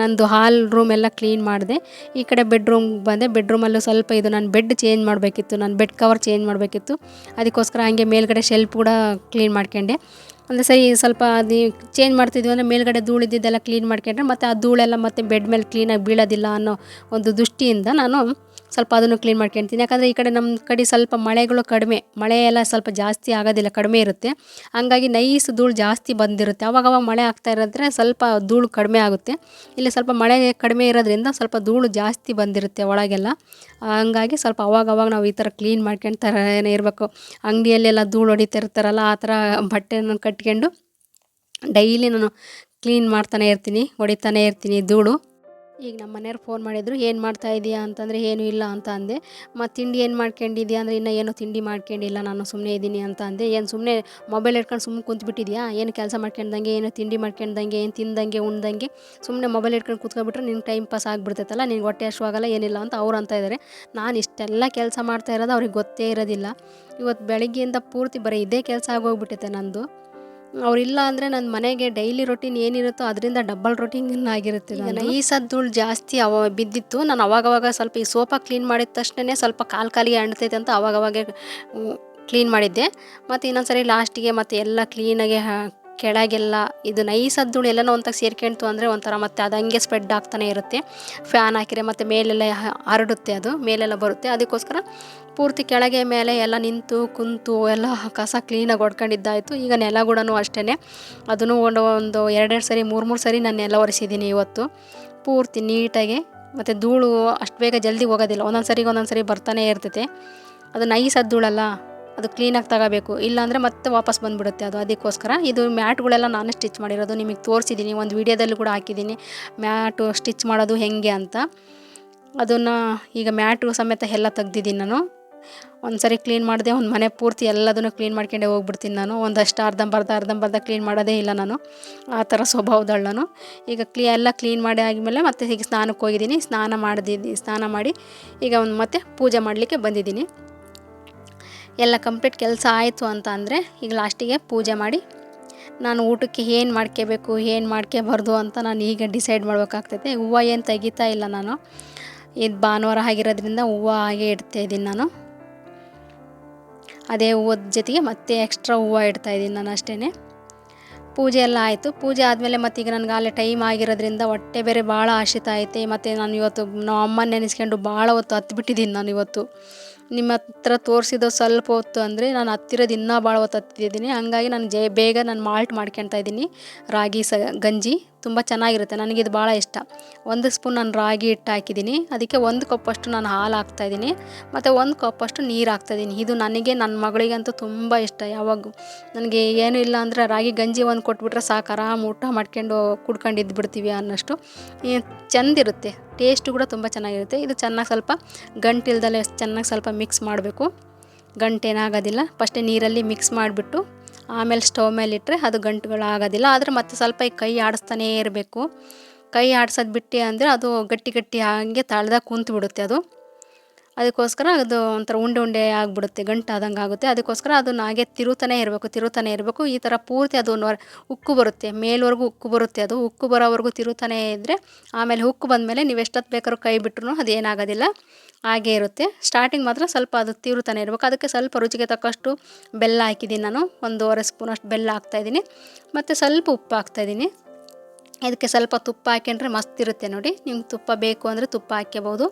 ನಂದು ಹಾಲ್ ರೂಮ್ ಎಲ್ಲ ಕ್ಲೀನ್ ಮಾಡಿದೆ. ಈ ಕಡೆ ಬೆಡ್ರೂಮ್ಗೆ ಬಂದೆ. ಬೆಡ್ರೂಮಲ್ಲೂ ಸ್ವಲ್ಪ ಇದು ನಾನು ಬೆಡ್ ಚೇಂಜ್ ಮಾಡಬೇಕಿತ್ತು, ನಾನು ಬೆಡ್ ಕವರ್ ಚೇಂಜ್ ಮಾಡಬೇಕಿತ್ತು. ಅದಕ್ಕೋಸ್ಕರ ಹಂಗೆ ಮೇಲ್ಗಡೆ ಶೆಲ್ಫ್ ಕೂಡ ಕ್ಲೀನ್ ಮಾಡ್ಕೊಂಡೆ. ಅಂದರೆ ಸರಿ, ಸ್ವಲ್ಪ ಅದು ಚೇಂಜ್ ಮಾಡ್ತಿದ್ವಿ ಅಂದರೆ ಮೇಲ್ಗಡೆ ಧೂಳಿದ್ದೆಲ್ಲ ಕ್ಲೀನ್ ಮಾಡ್ಕೊಂಡ್ರೆ ಮತ್ತು ಆ ಧೂಳೆಲ್ಲ ಮತ್ತೆ ಬೆಡ್ ಮೇಲೆ ಕ್ಲೀನಾಗಿ ಬೀಳೋದಿಲ್ಲ ಅನ್ನೋ ಒಂದು ದೃಷ್ಟಿಯಿಂದ ನಾನು ಸ್ವಲ್ಪ ಅದನ್ನು ಕ್ಲೀನ್ ಮಾಡ್ಕೊಳ್ತೀನಿ ಯಾಕಂದರೆ ಈ ಕಡೆ ನಮ್ಮ ಕಡೆ ಸ್ವಲ್ಪ ಮಳೆಗಳು ಕಡಿಮೆ ಮಳೆ ಎಲ್ಲ ಸ್ವಲ್ಪ ಜಾಸ್ತಿ ಆಗೋದಿಲ್ಲ, ಕಡಿಮೆ ಇರುತ್ತೆ. ಹಂಗಾಗಿ ನೈಸ್ ಧೂಳು ಜಾಸ್ತಿ ಬಂದಿರುತ್ತೆ. ಅವಾಗವಾಗ ಮಳೆ ಆಗ್ತಾ ಇರೋದ್ರೆ ಸ್ವಲ್ಪ ಧೂಳು ಕಡಿಮೆ ಆಗುತ್ತೆ. ಇಲ್ಲಿ ಸ್ವಲ್ಪ ಮಳೆ ಕಡಿಮೆ ಇರೋದ್ರಿಂದ ಸ್ವಲ್ಪ ಧೂಳು ಜಾಸ್ತಿ ಬಂದಿರುತ್ತೆ ಒಳಗೆಲ್ಲ. ಹಂಗಾಗಿ ಸ್ವಲ್ಪ ಅವಾಗವಾಗ ನಾವು ಈ ಥರ ಕ್ಲೀನ್ ಮಾಡ್ಕೊಳ್ತಾರೇ ಇರಬೇಕು. ಅಂಗಡಿಯಲ್ಲೆಲ್ಲ ಧೂಳು ಹೊಡಿತಾ ಇರ್ತಾರಲ್ಲ, ಆ ಥರ ಬಟ್ಟೆನ ಕಟ್ಕೊಂಡು ಡೈಲಿ ನಾನು ಕ್ಲೀನ್ ಮಾಡ್ತಾನೆ ಇರ್ತೀನಿ, ಹೊಡಿತಾನೆ ಇರ್ತೀನಿ ಧೂಳು. ಈಗ ನಮ್ಮ ಮನೆಯವ್ರು ಫೋನ್ ಮಾಡಿದ್ರು, ಏನು ಮಾಡ್ತಾ ಇದೀಯಾ? ಅಂತಂದರೆ, ಏನೂ ಇಲ್ಲ ಅಂತ ಅಂದೆ. ಮತ್ತು ತಿಂಡಿ ಏನು ಮಾಡ್ಕೊಂಡಿದ್ಯಾ ಅಂದರೆ, ಇನ್ನೂ ಏನೂ ತಿಂಡಿ ಮಾಡ್ಕೊಂಡಿಲ್ಲ, ನಾನು ಸುಮ್ಮನೆ ಇದ್ದೀನಿ ಅಂತ ಅಂದೆ. ಏನು ಸುಮ್ಮನೆ ಮೊಬೈಲ್ ಇಟ್ಕೊಂಡು ಸುಮ್ಮನೆ ಕುಂತ್ಬಿಟ್ಟಿದ್ಯಾ? ಏನು ಕೆಲಸ ಮಾಡ್ಕೊಂಡಂಗೆ ಏನು ತಿಂಡಿ ಮಾಡ್ಕೊಂಡಂಗೆ ಏನು ತಿಂದಂಗೆ, ಉಣ್ದಂಗೆ ಸುಮ್ಮನೆ ಮೊಬೈಲ್ ಇಟ್ಕೊಂಡು ಕೂತ್ಕೊಬಿಟ್ರೆ ನಿನ್ಗೆ ಟೈಮ್ ಪಾಸ್ ಆಗಿಬಿಡ್ತೈತಲ್ಲ ನಿನ್ಗೆ ಹೊಟ್ಟೆ ಆಗಲ್ಲ, ಏನಿಲ್ಲ ಅಂತ ಅವ್ರು ಅಂತ ಇದ್ದಾರೆ ನಾನು ಇಷ್ಟೆಲ್ಲ ಕೆಲಸ ಮಾಡ್ತಾ ಇರೋದು ಅವ್ರಿಗೆ ಗೊತ್ತೇ ಇರೋದಿಲ್ಲ. ಇವತ್ತು ಬೆಳಗ್ಗೆಯಿಂದ ಪೂರ್ತಿ ಬರೀ ಇದೇ ಕೆಲಸ ಆಗೋಗ್ಬಿಟ್ಟೈತೆ ನಂದು. ಅವರಿಲ್ಲ ಅಂದರೆ ನನ್ನ ಮನೆಗೆ ಡೈಲಿ ರೊಟೀನ್ ಏನಿರುತ್ತೋ ಅದರಿಂದ ಡಬಲ್ ರೊಟೀನ್ ಆಗಿರುತ್ತೆ ನಾನು. ಈ ಸದ್ದುಳು ಜಾಸ್ತಿ ಅವ ಬಿದ್ದಿತ್ತು. ನಾನು ಅವಾಗವಾಗ ಸ್ವಲ್ಪ ಈ ಸೋಫಾ ಕ್ಲೀನ್ ಮಾಡಿದ ತಕ್ಷಣ ಸ್ವಲ್ಪ ಕಾಲು ಕಾಲಿಗೆ ಅಂಡ್ತೈತೆ ಅಂತ ಅವಾಗವಾಗೆ ಕ್ಲೀನ್ ಮಾಡಿದ್ದೆ. ಮತ್ತು ಇನ್ನೊಂದ್ಸರಿ ಲಾಸ್ಟಿಗೆ ಮತ್ತು ಎಲ್ಲ ಕ್ಲೀನಾಗಿ ಕೆಳಗೆಲ್ಲ ಇದು ನೈಸದ ಧೂಳು ಎಲ್ಲನೂ ಒಂತಾಗ ಸೇರ್ಕೊಂತು ಅಂದರೆ ಒಂಥರ ಮತ್ತು ಅದು ಹಂಗೆ ಸ್ಪ್ರೆಡ್ ಆಗ್ತಾನೆ ಇರುತ್ತೆ. ಫ್ಯಾನ್ ಹಾಕಿರೆ ಮತ್ತು ಮೇಲೆಲ್ಲ ಹರಡುತ್ತೆ ಅದು, ಮೇಲೆಲ್ಲ ಬರುತ್ತೆ. ಅದಕ್ಕೋಸ್ಕರ ಪೂರ್ತಿ ಕೆಳಗೆ ಮೇಲೆ ಎಲ್ಲ ನಿಂತು, ಕುಂತು ಎಲ್ಲ ಕಸ ಕ್ಲೀನಾಗಿ ಹೊಡ್ಕೊಂಡಿದ್ದಾಯಿತು ಈಗ ನೆಲ ಕೂಡ ಅಷ್ಟೇ ಅದನ್ನು ಒಂದು ಒಂದು ಎರಡೆರಡು ಸರಿ, ಮೂರು ಮೂರು ಸರಿ ನಾನು ನೆಲ ಒರೆಸಿದ್ದೀನಿ ಇವತ್ತು. ಪೂರ್ತಿ ನೀಟಾಗಿ ಮತ್ತು ಧೂಳು ಅಷ್ಟು ಬೇಗ ಜಲ್ದಿ ಹೋಗೋದಿಲ್ಲ. ಒಂದೊಂದು ಸರಿಗೆ ಒಂದೊಂದು ಸರಿ ಬರ್ತಾನೆ ಇರ್ತೈತೆ. ಅದು ನೈಸದ ಧೂಳಲ್ಲ ಅದು ಕ್ಲೀನಾಗಿ ತಗೋಬೇಕು. ಇಲ್ಲಾಂದರೆ ಮತ್ತೆ ವಾಪಸ್ ಬಂದುಬಿಡುತ್ತೆ ಅದು. ಅದಕ್ಕೋಸ್ಕರ ಇದು ಮ್ಯಾಟ್ಗಳೆಲ್ಲ ನಾನು ಸ್ಟಿಚ್ ಮಾಡಿರೋದು. ನಿಮಗೆ ತೋರಿಸಿದ್ದೀನಿ ಒಂದು ವೀಡಿಯೋದಲ್ಲಿ ಕೂಡ ಹಾಕಿದ್ದೀನಿ ಮ್ಯಾಟು ಸ್ಟಿಚ್ ಮಾಡೋದು ಹೇಗೆ ಅಂತ. ಅದನ್ನು ಈಗ ಮ್ಯಾಟು ಸಮೇತ ಎಲ್ಲ ತೆಗ್ದಿದ್ದೀನಿ ನಾನು. ಒಂದು ಸರಿ ಕ್ಲೀನ್ ಮಾಡಿದೆ, ಒಂದು ಮನೆ ಪೂರ್ತಿ ಎಲ್ಲದನ್ನು ಕ್ಲೀನ್ ಮಾಡ್ಕೊಂಡೆ ಹೋಗ್ಬಿಡ್ತೀನಿ ನಾನು. ಒಂದಷ್ಟು ಅರ್ಧಂಬರ್ಧ ಅರ್ಧಂಬರ್ಧ ಕ್ಲೀನ್ ಮಾಡೋದೇ ಇಲ್ಲ ನಾನು. ಆ ಥರ ಸ್ವಭಾವದಳು ನಾನು. ಈಗ ಕ್ಲೀ ಎಲ್ಲ ಕ್ಲೀನ್ ಮಾಡಿ ಆದಮೇಲೆ ಮತ್ತೆ ಈಗ ಸ್ನಾನಕ್ಕೆ ಹೋಗಿದ್ದೀನಿ ಸ್ನಾನ ಮಾಡಿದ್ದೀನಿ ಸ್ನಾನ ಮಾಡಿ ಈಗ ಒಂದು ಮತ್ತೆ ಪೂಜೆ ಮಾಡಲಿಕ್ಕೆ ಬಂದಿದ್ದೀನಿ ಎಲ್ಲ ಕಂಪ್ಲೀಟ್ ಕೆಲಸ ಆಯಿತು ಅಂತ ಅಂದರೆ ಈಗ ಲಾಸ್ಟಿಗೆ ಪೂಜೆ ಮಾಡಿ, ನಾನು ಊಟಕ್ಕೆ ಏನು ಮಾಡ್ಕೋಬೇಕು ಏನು ಮಾಡ್ಕೋಬಾರ್ದು ಅಂತ ನಾನು ಈಗ ಡಿಸೈಡ್ ಮಾಡಬೇಕಾಗ್ತೈತೆ. ಹೂವು ಏನು ತೆಗಿತಾ ಇಲ್ಲ ನಾನು. ಇದು ಭಾನುವಾರ ಆಗಿರೋದ್ರಿಂದ ಹೂವು ಹಾಗೆ ಇಡ್ತಾ ಇದ್ದೀನಿ ನಾನು. ಅದೇ ಹೂವದ ಜೊತೆಗೆ ಮತ್ತೆ ಎಕ್ಸ್ಟ್ರಾ ಹೂವು ಇಡ್ತಾ ಇದ್ದೀನಿ ನಾನು ಅಷ್ಟೇ ಪೂಜೆ ಎಲ್ಲ ಆಯಿತು. ಪೂಜೆ ಆದಮೇಲೆ ಈಗ ನನಗೆ ಅಲ್ಲೇ ಟೈಮ್ ಆಗಿರೋದ್ರಿಂದ ಹೊಟ್ಟೆ ಬೇರೆ ಭಾಳ ಆಶಿತ ಐತೆ. ಮತ್ತು ನಾನು ಇವತ್ತು ನಾವು ಅಮ್ಮನ ನೆನೆಸ್ಕೊಂಡು ಭಾಳ ಹೊತ್ತು ಹತ್ಬಿಟ್ಟಿದ್ದೀನಿ ನಾನು ಇವತ್ತು. ನಿಮ್ಮ ಹತ್ರ ತೋರಿಸಿದ್ದು ಸ್ವಲ್ಪ ಹೊತ್ತು ಅಂದರೆ ನಾನು ಹತ್ತಿರೋದು ಇನ್ನೂ ಭಾಳ ಹೊತ್ತು ಹತ್ತಿದ್ದೀನಿ. ಹಾಗಾಗಿ ನಾನು ಜೇ ಬೇಗ ನಾನು ಮಾಲ್ಟ್ ಮಾಡ್ಕೊಳ್ತಾ ಇದ್ದೀನಿ. ರಾಗಿ ಸ, ಗಂಜಿ. ತುಂಬ ಚೆನ್ನಾಗಿರುತ್ತೆ. ನನಗೆ ಇದು ಭಾಳ ಇಷ್ಟ. ಒಂದು ಸ್ಪೂನ್ ನಾನು ರಾಗಿ ಹಿಟ್ಟು ಹಾಕಿದ್ದೀನಿ. ಅದಕ್ಕೆ ಒಂದು ಕಪ್ಪಷ್ಟು ನಾನು ಹಾಲು ಹಾಕ್ತಾಯಿದ್ದೀನಿ ಮತ್ತು ಒಂದು ಕಪ್ಪಷ್ಟು ನೀರು ಹಾಕ್ತಾಯಿದ್ದೀನಿ ಇದು ನನಗೆ ನನ್ನ ಮಗಳಿಗಂತೂ ತುಂಬ ಇಷ್ಟ. ಯಾವಾಗ ನನಗೆ ಏನೂ ಇಲ್ಲ ಅಂದರೆ ರಾಗಿ ಗಂಜಿ ಒಂದು ಕೊಟ್ಬಿಟ್ರೆ ಸಾಕು. ಆರಾಮ್ ಊಟ ಮಾಡ್ಕೊಂಡು ಕುಡ್ಕೊಂಡು ಇದ್ದು ಬಿಡ್ತೀವಿ ಅನ್ನೋಷ್ಟು. ಚೆಂದಿರುತ್ತೆ. ಟೇಸ್ಟು ಕೂಡ ತುಂಬ ಚೆನ್ನಾಗಿರುತ್ತೆ. ಇದು ಚೆನ್ನಾಗಿ ಸ್ವಲ್ಪ ಗಂಟಿಲ್ದಲ್ಲೇ ಚೆನ್ನಾಗಿ ಸ್ವಲ್ಪ ಮಿಕ್ಸ್ ಮಾಡಬೇಕು. ಗಂಟೇನಾಗೋದಿಲ್ಲ. ಫಸ್ಟೇ ನೀರಲ್ಲಿ ಮಿಕ್ಸ್ ಮಾಡಿಬಿಟ್ಟು ಆಮೇಲೆ ಸ್ಟವ್ ಮೇಲೆ ಇಟ್ಟರೆ ಅದು ಗಂಟುಗಳಾಗೋದಿಲ್ಲ ಆದರೆ ಮತ್ತೆ ಸ್ವಲ್ಪ ಈ ಕೈ ಆಡಿಸ್ತಾನೇ ಇರಬೇಕು. ಕೈ ಆಡ್ಸೋದು ಬಿಟ್ಟು ಅಂದರೆ ಅದು ಗಟ್ಟಿ ಗಟ್ಟಿ ಹಾಗೆ ತಳ್ದಾಗ ಕುಂತು ಬಿಡುತ್ತೆ ಅದು. ಅದಕ್ಕೋಸ್ಕರ ಅದು ಒಂಥರ ಉಂಡೆ ಉಂಡೆ ಆಗಿಬಿಡುತ್ತೆ, ಗಂಟಾದಂಗೆ ಆಗುತ್ತೆ. ಅದಕ್ಕೋಸ್ಕರ ಅದನ್ನು ಹಾಗೆ ತಿರುತಾನೆ ಇರಬೇಕು ತಿರುತಾನೆ ಇರಬೇಕು. ಈ ಥರ ಪೂರ್ತಿ ಅದು ಉಕ್ಕು ಬರುತ್ತೆ, ಮೇಲ್ವರೆಗೂ ಉಕ್ಕು ಬರುತ್ತೆ ಅದು. ಉಕ್ಕು ಬರೋವರೆಗೂ ತಿರುತಾನೇ ಇದ್ದರೆ ಆಮೇಲೆ ಉಕ್ಕು ಬಂದಮೇಲೆ ನೀವು ಎಷ್ಟೊತ್ತು ಬೇಕಾದ್ರೂ ಕೈ ಬಿಟ್ರು ಅದು ಏನಾಗೋದಿಲ್ಲ, ಹಾಗೇ ಇರುತ್ತೆ. ಸ್ಟಾರ್ಟಿಂಗ್ ಮಾತ್ರ ಸ್ವಲ್ಪ ಅದು ತಿರುತಾನೆ ಇರಬೇಕು. ಅದಕ್ಕೆ ಸ್ವಲ್ಪ ರುಚಿಗೆ ತಕ್ಕಷ್ಟು ಬೆಲ್ಲ ಹಾಕಿದ್ದೀನಿ ನಾನು. ಒಂದೂವರೆ ಸ್ಪೂನಷ್ಟು ಬೆಲ್ಲ ಹಾಕ್ತಾಯಿದ್ದೀನಿ ಮತ್ತು ಸ್ವಲ್ಪ ಉಪ್ಪು ಹಾಕ್ತಾಯಿದ್ದೀನಿ ಇದಕ್ಕೆ ಸ್ವಲ್ಪ ತುಪ್ಪ ಹಾಕ್ಯಂಡ್ರೆ ಮಸ್ತ್ ಇರುತ್ತೆ ನೋಡಿ. ನಿಮ್ಗೆ ತುಪ್ಪ ಬೇಕು ಅಂದರೆ ತುಪ್ಪ ಹಾಕ್ಕೋಬೋದು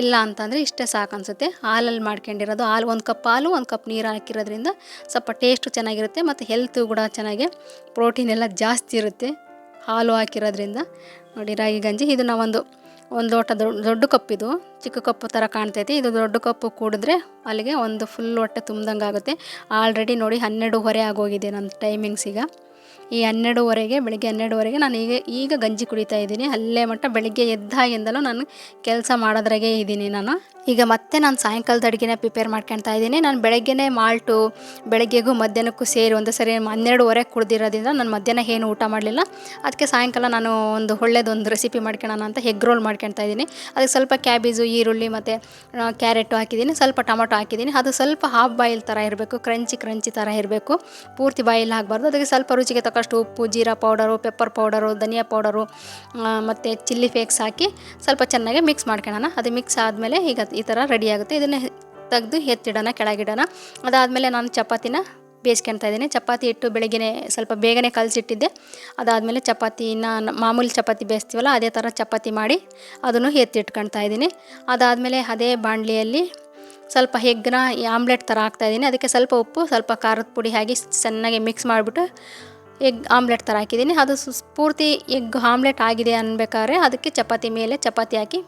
ಇಲ್ಲ ಅಂತಂದರೆ ಇಷ್ಟೇ ಸಾಕು ಅನಿಸುತ್ತೆ. ಹಾಲಲ್ಲಿ ಮಾಡ್ಕೊಂಡಿರೋದು ಹಾಲು, ಒಂದು ಕಪ್ ಹಾಲು, ಒಂದು ಕಪ್ ನೀರು ಹಾಕಿರೋದ್ರಿಂದ ಸ್ವಲ್ಪ ಟೇಸ್ಟು ಚೆನ್ನಾಗಿರುತ್ತೆ ಮತ್ತು ಹೆಲ್ತು ಕೂಡ ಚೆನ್ನಾಗಿ. ಪ್ರೋಟೀನ್ ಎಲ್ಲ ಜಾಸ್ತಿ ಇರುತ್ತೆ ಹಾಲು ಹಾಕಿರೋದ್ರಿಂದ. ನೋಡಿ ರಾಗಿ ಗಂಜಿ, ಇದು ನಾವೊಂದು, ಒಂದು ಲೋಟ ದೊಡ್ಡ ದೊಡ್ಡ ಕಪ್ಪಿದು ಚಿಕ್ಕ ಕಪ್ಪು ಥರ ಕಾಣ್ತೈತಿ. ಇದು ದೊಡ್ಡ ಕಪ್ಪು ಕುಡಿದ್ರೆ ಅಲ್ಲಿಗೆ ಒಂದು ಫುಲ್ ಹೊಟ್ಟೆ ತುಂಬ್ದಂಗೆ ಆಗುತ್ತೆ ಆಲ್ರೆಡಿ ನೋಡಿ ಹನ್ನೆರಡೂವರೆ ಆಗೋಗಿದೆ ನನ್ನ ಟೈಮಿಂಗ್ಸ್ ಈಗ. ಈ ಹನ್ನೆರಡುವರೆಗೆ, ಬೆಳಗ್ಗೆ ಹನ್ನೆರಡುವರೆಗೆ ನಾನು ಈಗ ಈಗ ಗಂಜಿ ಕುಡಿತಾ ಇದ್ದೀನಿ. ಅಲ್ಲೇ ಮಟ್ಟ ಬೆಳಗ್ಗೆ ಎದ್ದಾಗಿಂದಲೂ ನಾನು ಕೆಲಸ ಮಾಡೋದ್ರಾಗೆ ಇದ್ದೀನಿ ನಾನು. ಈಗ ಮತ್ತೆ ನಾನು ಸಾಯಂಕಾಲದ ಅಡುಗೆನ ಪ್ರಿಪೇರ್ ಮಾಡ್ಕೊಳ್ತಾ ಇದ್ದೀನಿ. ನಾನು ಬೆಳಗ್ಗೆನೇ ಮಾಲ್ಟು, ಬೆಳಗ್ಗೆಗೂ ಮಧ್ಯಾಹ್ನಕ್ಕೂ ಸೇರಿ ಒಂದು ಸರಿ ಹನ್ನೆರಡುವರೆಗೆ ಕುಡ್ದಿರೋದ್ರಿಂದ ನಾನು ಮಧ್ಯಾಹ್ನ ಏನು ಊಟ ಮಾಡಲಿಲ್ಲ. ಅದಕ್ಕೆ ಸಾಯಂಕಾಲ ನಾನು ಒಂದು ಒಳ್ಳೇದೊಂದು ರೆಸಿಪಿ ಮಾಡ್ಕೊಳ್ಳೋಣ ಅಂತ ಎಗ್ ರೋಲ್ ಮಾಡ್ಕೊಳ್ತಾ ಇದ್ದೀನಿ. ಅದಕ್ಕೆ ಸ್ವಲ್ಪ ಕ್ಯಾಬೇಜು ಈರುಳ್ಳಿ ಮತ್ತು ಕ್ಯಾರೆಟು ಹಾಕಿದ್ದೀನಿ. ಸ್ವಲ್ಪ ಟೊಮೊಟೊ ಹಾಕಿದ್ದೀನಿ. ಅದು ಸ್ವಲ್ಪ ಹಾಫ್ ಬಾಯಿಲ್ ಥರ ಇರಬೇಕು. ಕ್ರಂಚಿ ಕ್ರಂಚಿ ಥರ ಇರಬೇಕು. ಪೂರ್ತಿ ಬಾಯಿಲ್ ಹಾಕಬಾರ್ದು ಅದಕ್ಕೆ ಸ್ವಲ್ಪ ರುಚಿಗೆ ತಕ್ಕಷ್ಟು ಉಪ್ಪು, ಜೀರಾ ಪೌಡರು ಪೆಪ್ಪರ್ ಪೌಡರು, ಧನಿಯಾ ಪೌಡರು ಮತ್ತು ಚಿಲ್ಲಿ ಫ್ಲೇಕ್ಸ್ ಹಾಕಿ ಸ್ವಲ್ಪ ಚೆನ್ನಾಗಿ ಮಿಕ್ಸ್ ಮಾಡ್ಕೊಳ್ಳೋಣ. ಅದು ಮಿಕ್ಸ್ ಆದಮೇಲೆ ಈಗ ಈ ಥರ ರೆಡಿ ಆಗುತ್ತೆ. ಇದನ್ನು ತೆಗೆದು ಎತ್ತಿಡೋಣ, ಕೆಳಗಿಡೋಣ. ಅದಾದಮೇಲೆ ನಾನು ಚಪಾತಿನ ಬೇಯಿಸ್ಕೊಳ್ತಾ ಇದ್ದೀನಿ. ಚಪಾತಿ ಇಟ್ಟು ಬೆಳಗ್ಗೆ ಸ್ವಲ್ಪ ಬೇಗನೆ ಕಲಸಿಟ್ಟಿದ್ದೆ. ಅದಾದಮೇಲೆ ಚಪಾತಿನ ಮಾಮೂಲಿ ಚಪಾತಿ ಬೇಯಿಸ್ತೀವಲ್ಲ, ಅದೇ ಥರ ಚಪಾತಿ ಮಾಡಿ ಅದನ್ನು ಎತ್ತಿಟ್ಕೊಳ್ತಾ ಇದ್ದೀನಿ. ಅದಾದಮೇಲೆ ಅದೇ ಬಾಣಲಿಯಲ್ಲಿ ಸ್ವಲ್ಪ ಹೆಗ್ಗನ ಆಮ್ಲೆಟ್ ಥರ ಹಾಕ್ತಾಯಿದ್ದೀನಿ ಅದಕ್ಕೆ ಸ್ವಲ್ಪ ಉಪ್ಪು, ಸ್ವಲ್ಪ ಖಾರದ ಪುಡಿ ಹಾಕಿ ಚೆನ್ನಾಗಿ ಮಿಕ್ಸ್ ಮಾಡಿಬಿಟ್ಟು ಎಗ್ ಆಮ್ಲೆಟ್ ಥರ ಹಾಕಿದ್ದೀನಿ. ಅದು ಪೂರ್ತಿ ಎಗ್ ಆಮ್ಲೆಟ್ ಆಗಿದೆ ಅನ್ಬೇಕಾದ್ರೆ ಅದಕ್ಕೆ ಚಪಾತಿ ಮೇಲೆ ಚಪಾತಿ ಹಾಕಿ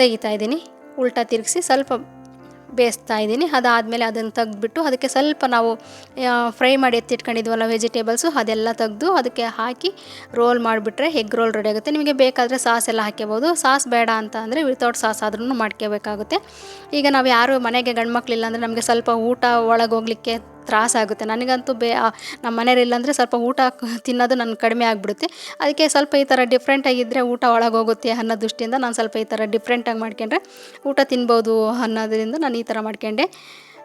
ತೆಗಿತಾ ಇದ್ದೀನಿ. ಉಲ್ಟಾ ತಿರುಗಿಸಿ ಸ್ವಲ್ಪ ಬೇಯಿಸ್ತಾ ಇದ್ದೀನಿ. ಅದಾದಮೇಲೆ ಅದನ್ನು ತೆಗ್ದುಬಿಟ್ಟು ಅದಕ್ಕೆ ಸ್ವಲ್ಪ ನಾವು ಫ್ರೈ ಮಾಡಿ ಎತ್ತಿಟ್ಕೊಂಡಿದ್ವಲ್ಲ ವೆಜಿಟೇಬಲ್ಸು, ಅದೆಲ್ಲ ತೆಗೆದು ಅದಕ್ಕೆ ಹಾಕಿ ರೋಲ್ ಮಾಡಿಬಿಟ್ರೆ ಎಗ್ ರೋಲ್ ರೆಡಿ ಆಗುತ್ತೆ. ನಿಮಗೆ ಬೇಕಾದರೆ ಸಾಸ್ ಎಲ್ಲ ಹಾಕ್ಕೋಬೋದು ಸಾಸ್ ಬೇಡ ಅಂತ ಅಂದರೆ ವಿತೌಟ್ ಸಾಸ್ ಆದ್ರೂ ಮಾಡ್ಕೋಬೇಕಾಗುತ್ತೆ ಈಗ ನಾವು ಯಾರು ಮನೆಗೆ ಗಂಡು ಮಕ್ಕಳಿಲ್ಲ ಅಂದರೆ ನಮಗೆ ಸ್ವಲ್ಪ ಊಟ ಒಳಗೆ ಹೋಗ್ಲಿಕ್ಕೆ ತ್ರಾಸಾಗುತ್ತೆ. ನನಗಂತೂ ಬೇ ನಮ್ಮ ಮನೆಯವರಿಲ್ಲಾಂದರೆ ಸ್ವಲ್ಪ ಊಟ ತಿನ್ನೋದು ನನ್ನ ಕಡಿಮೆ ಆಗಿಬಿಡುತ್ತೆ. ಅದಕ್ಕೆ ಸ್ವಲ್ಪ ಈ ಥರ ಡಿಫ್ರೆಂಟಾಗಿದ್ದರೆ ಊಟ ಒಳಗೆ ಹೋಗುತ್ತೆ ಅನ್ನೋ ದೃಷ್ಟಿಯಿಂದ ನಾನು ಸ್ವಲ್ಪ ಈ ಥರ ಡಿಫ್ರೆಂಟಾಗಿ ಮಾಡ್ಕೊಂಡ್ರೆ ಊಟ ತಿನ್ಬೋದು ಅನ್ನೋದರಿಂದ ನಾನು ಈ ಥರ ಮಾಡ್ಕೊಂಡೆ.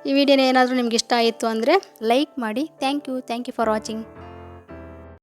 ಈ ವಿಡಿಯೋನ ಏನಾದರೂ ನಿಮ್ಗೆ ಇಷ್ಟ ಆಯಿತು ಅಂದರೆ ಲೈಕ್ ಮಾಡಿ. Thank you thank you for watching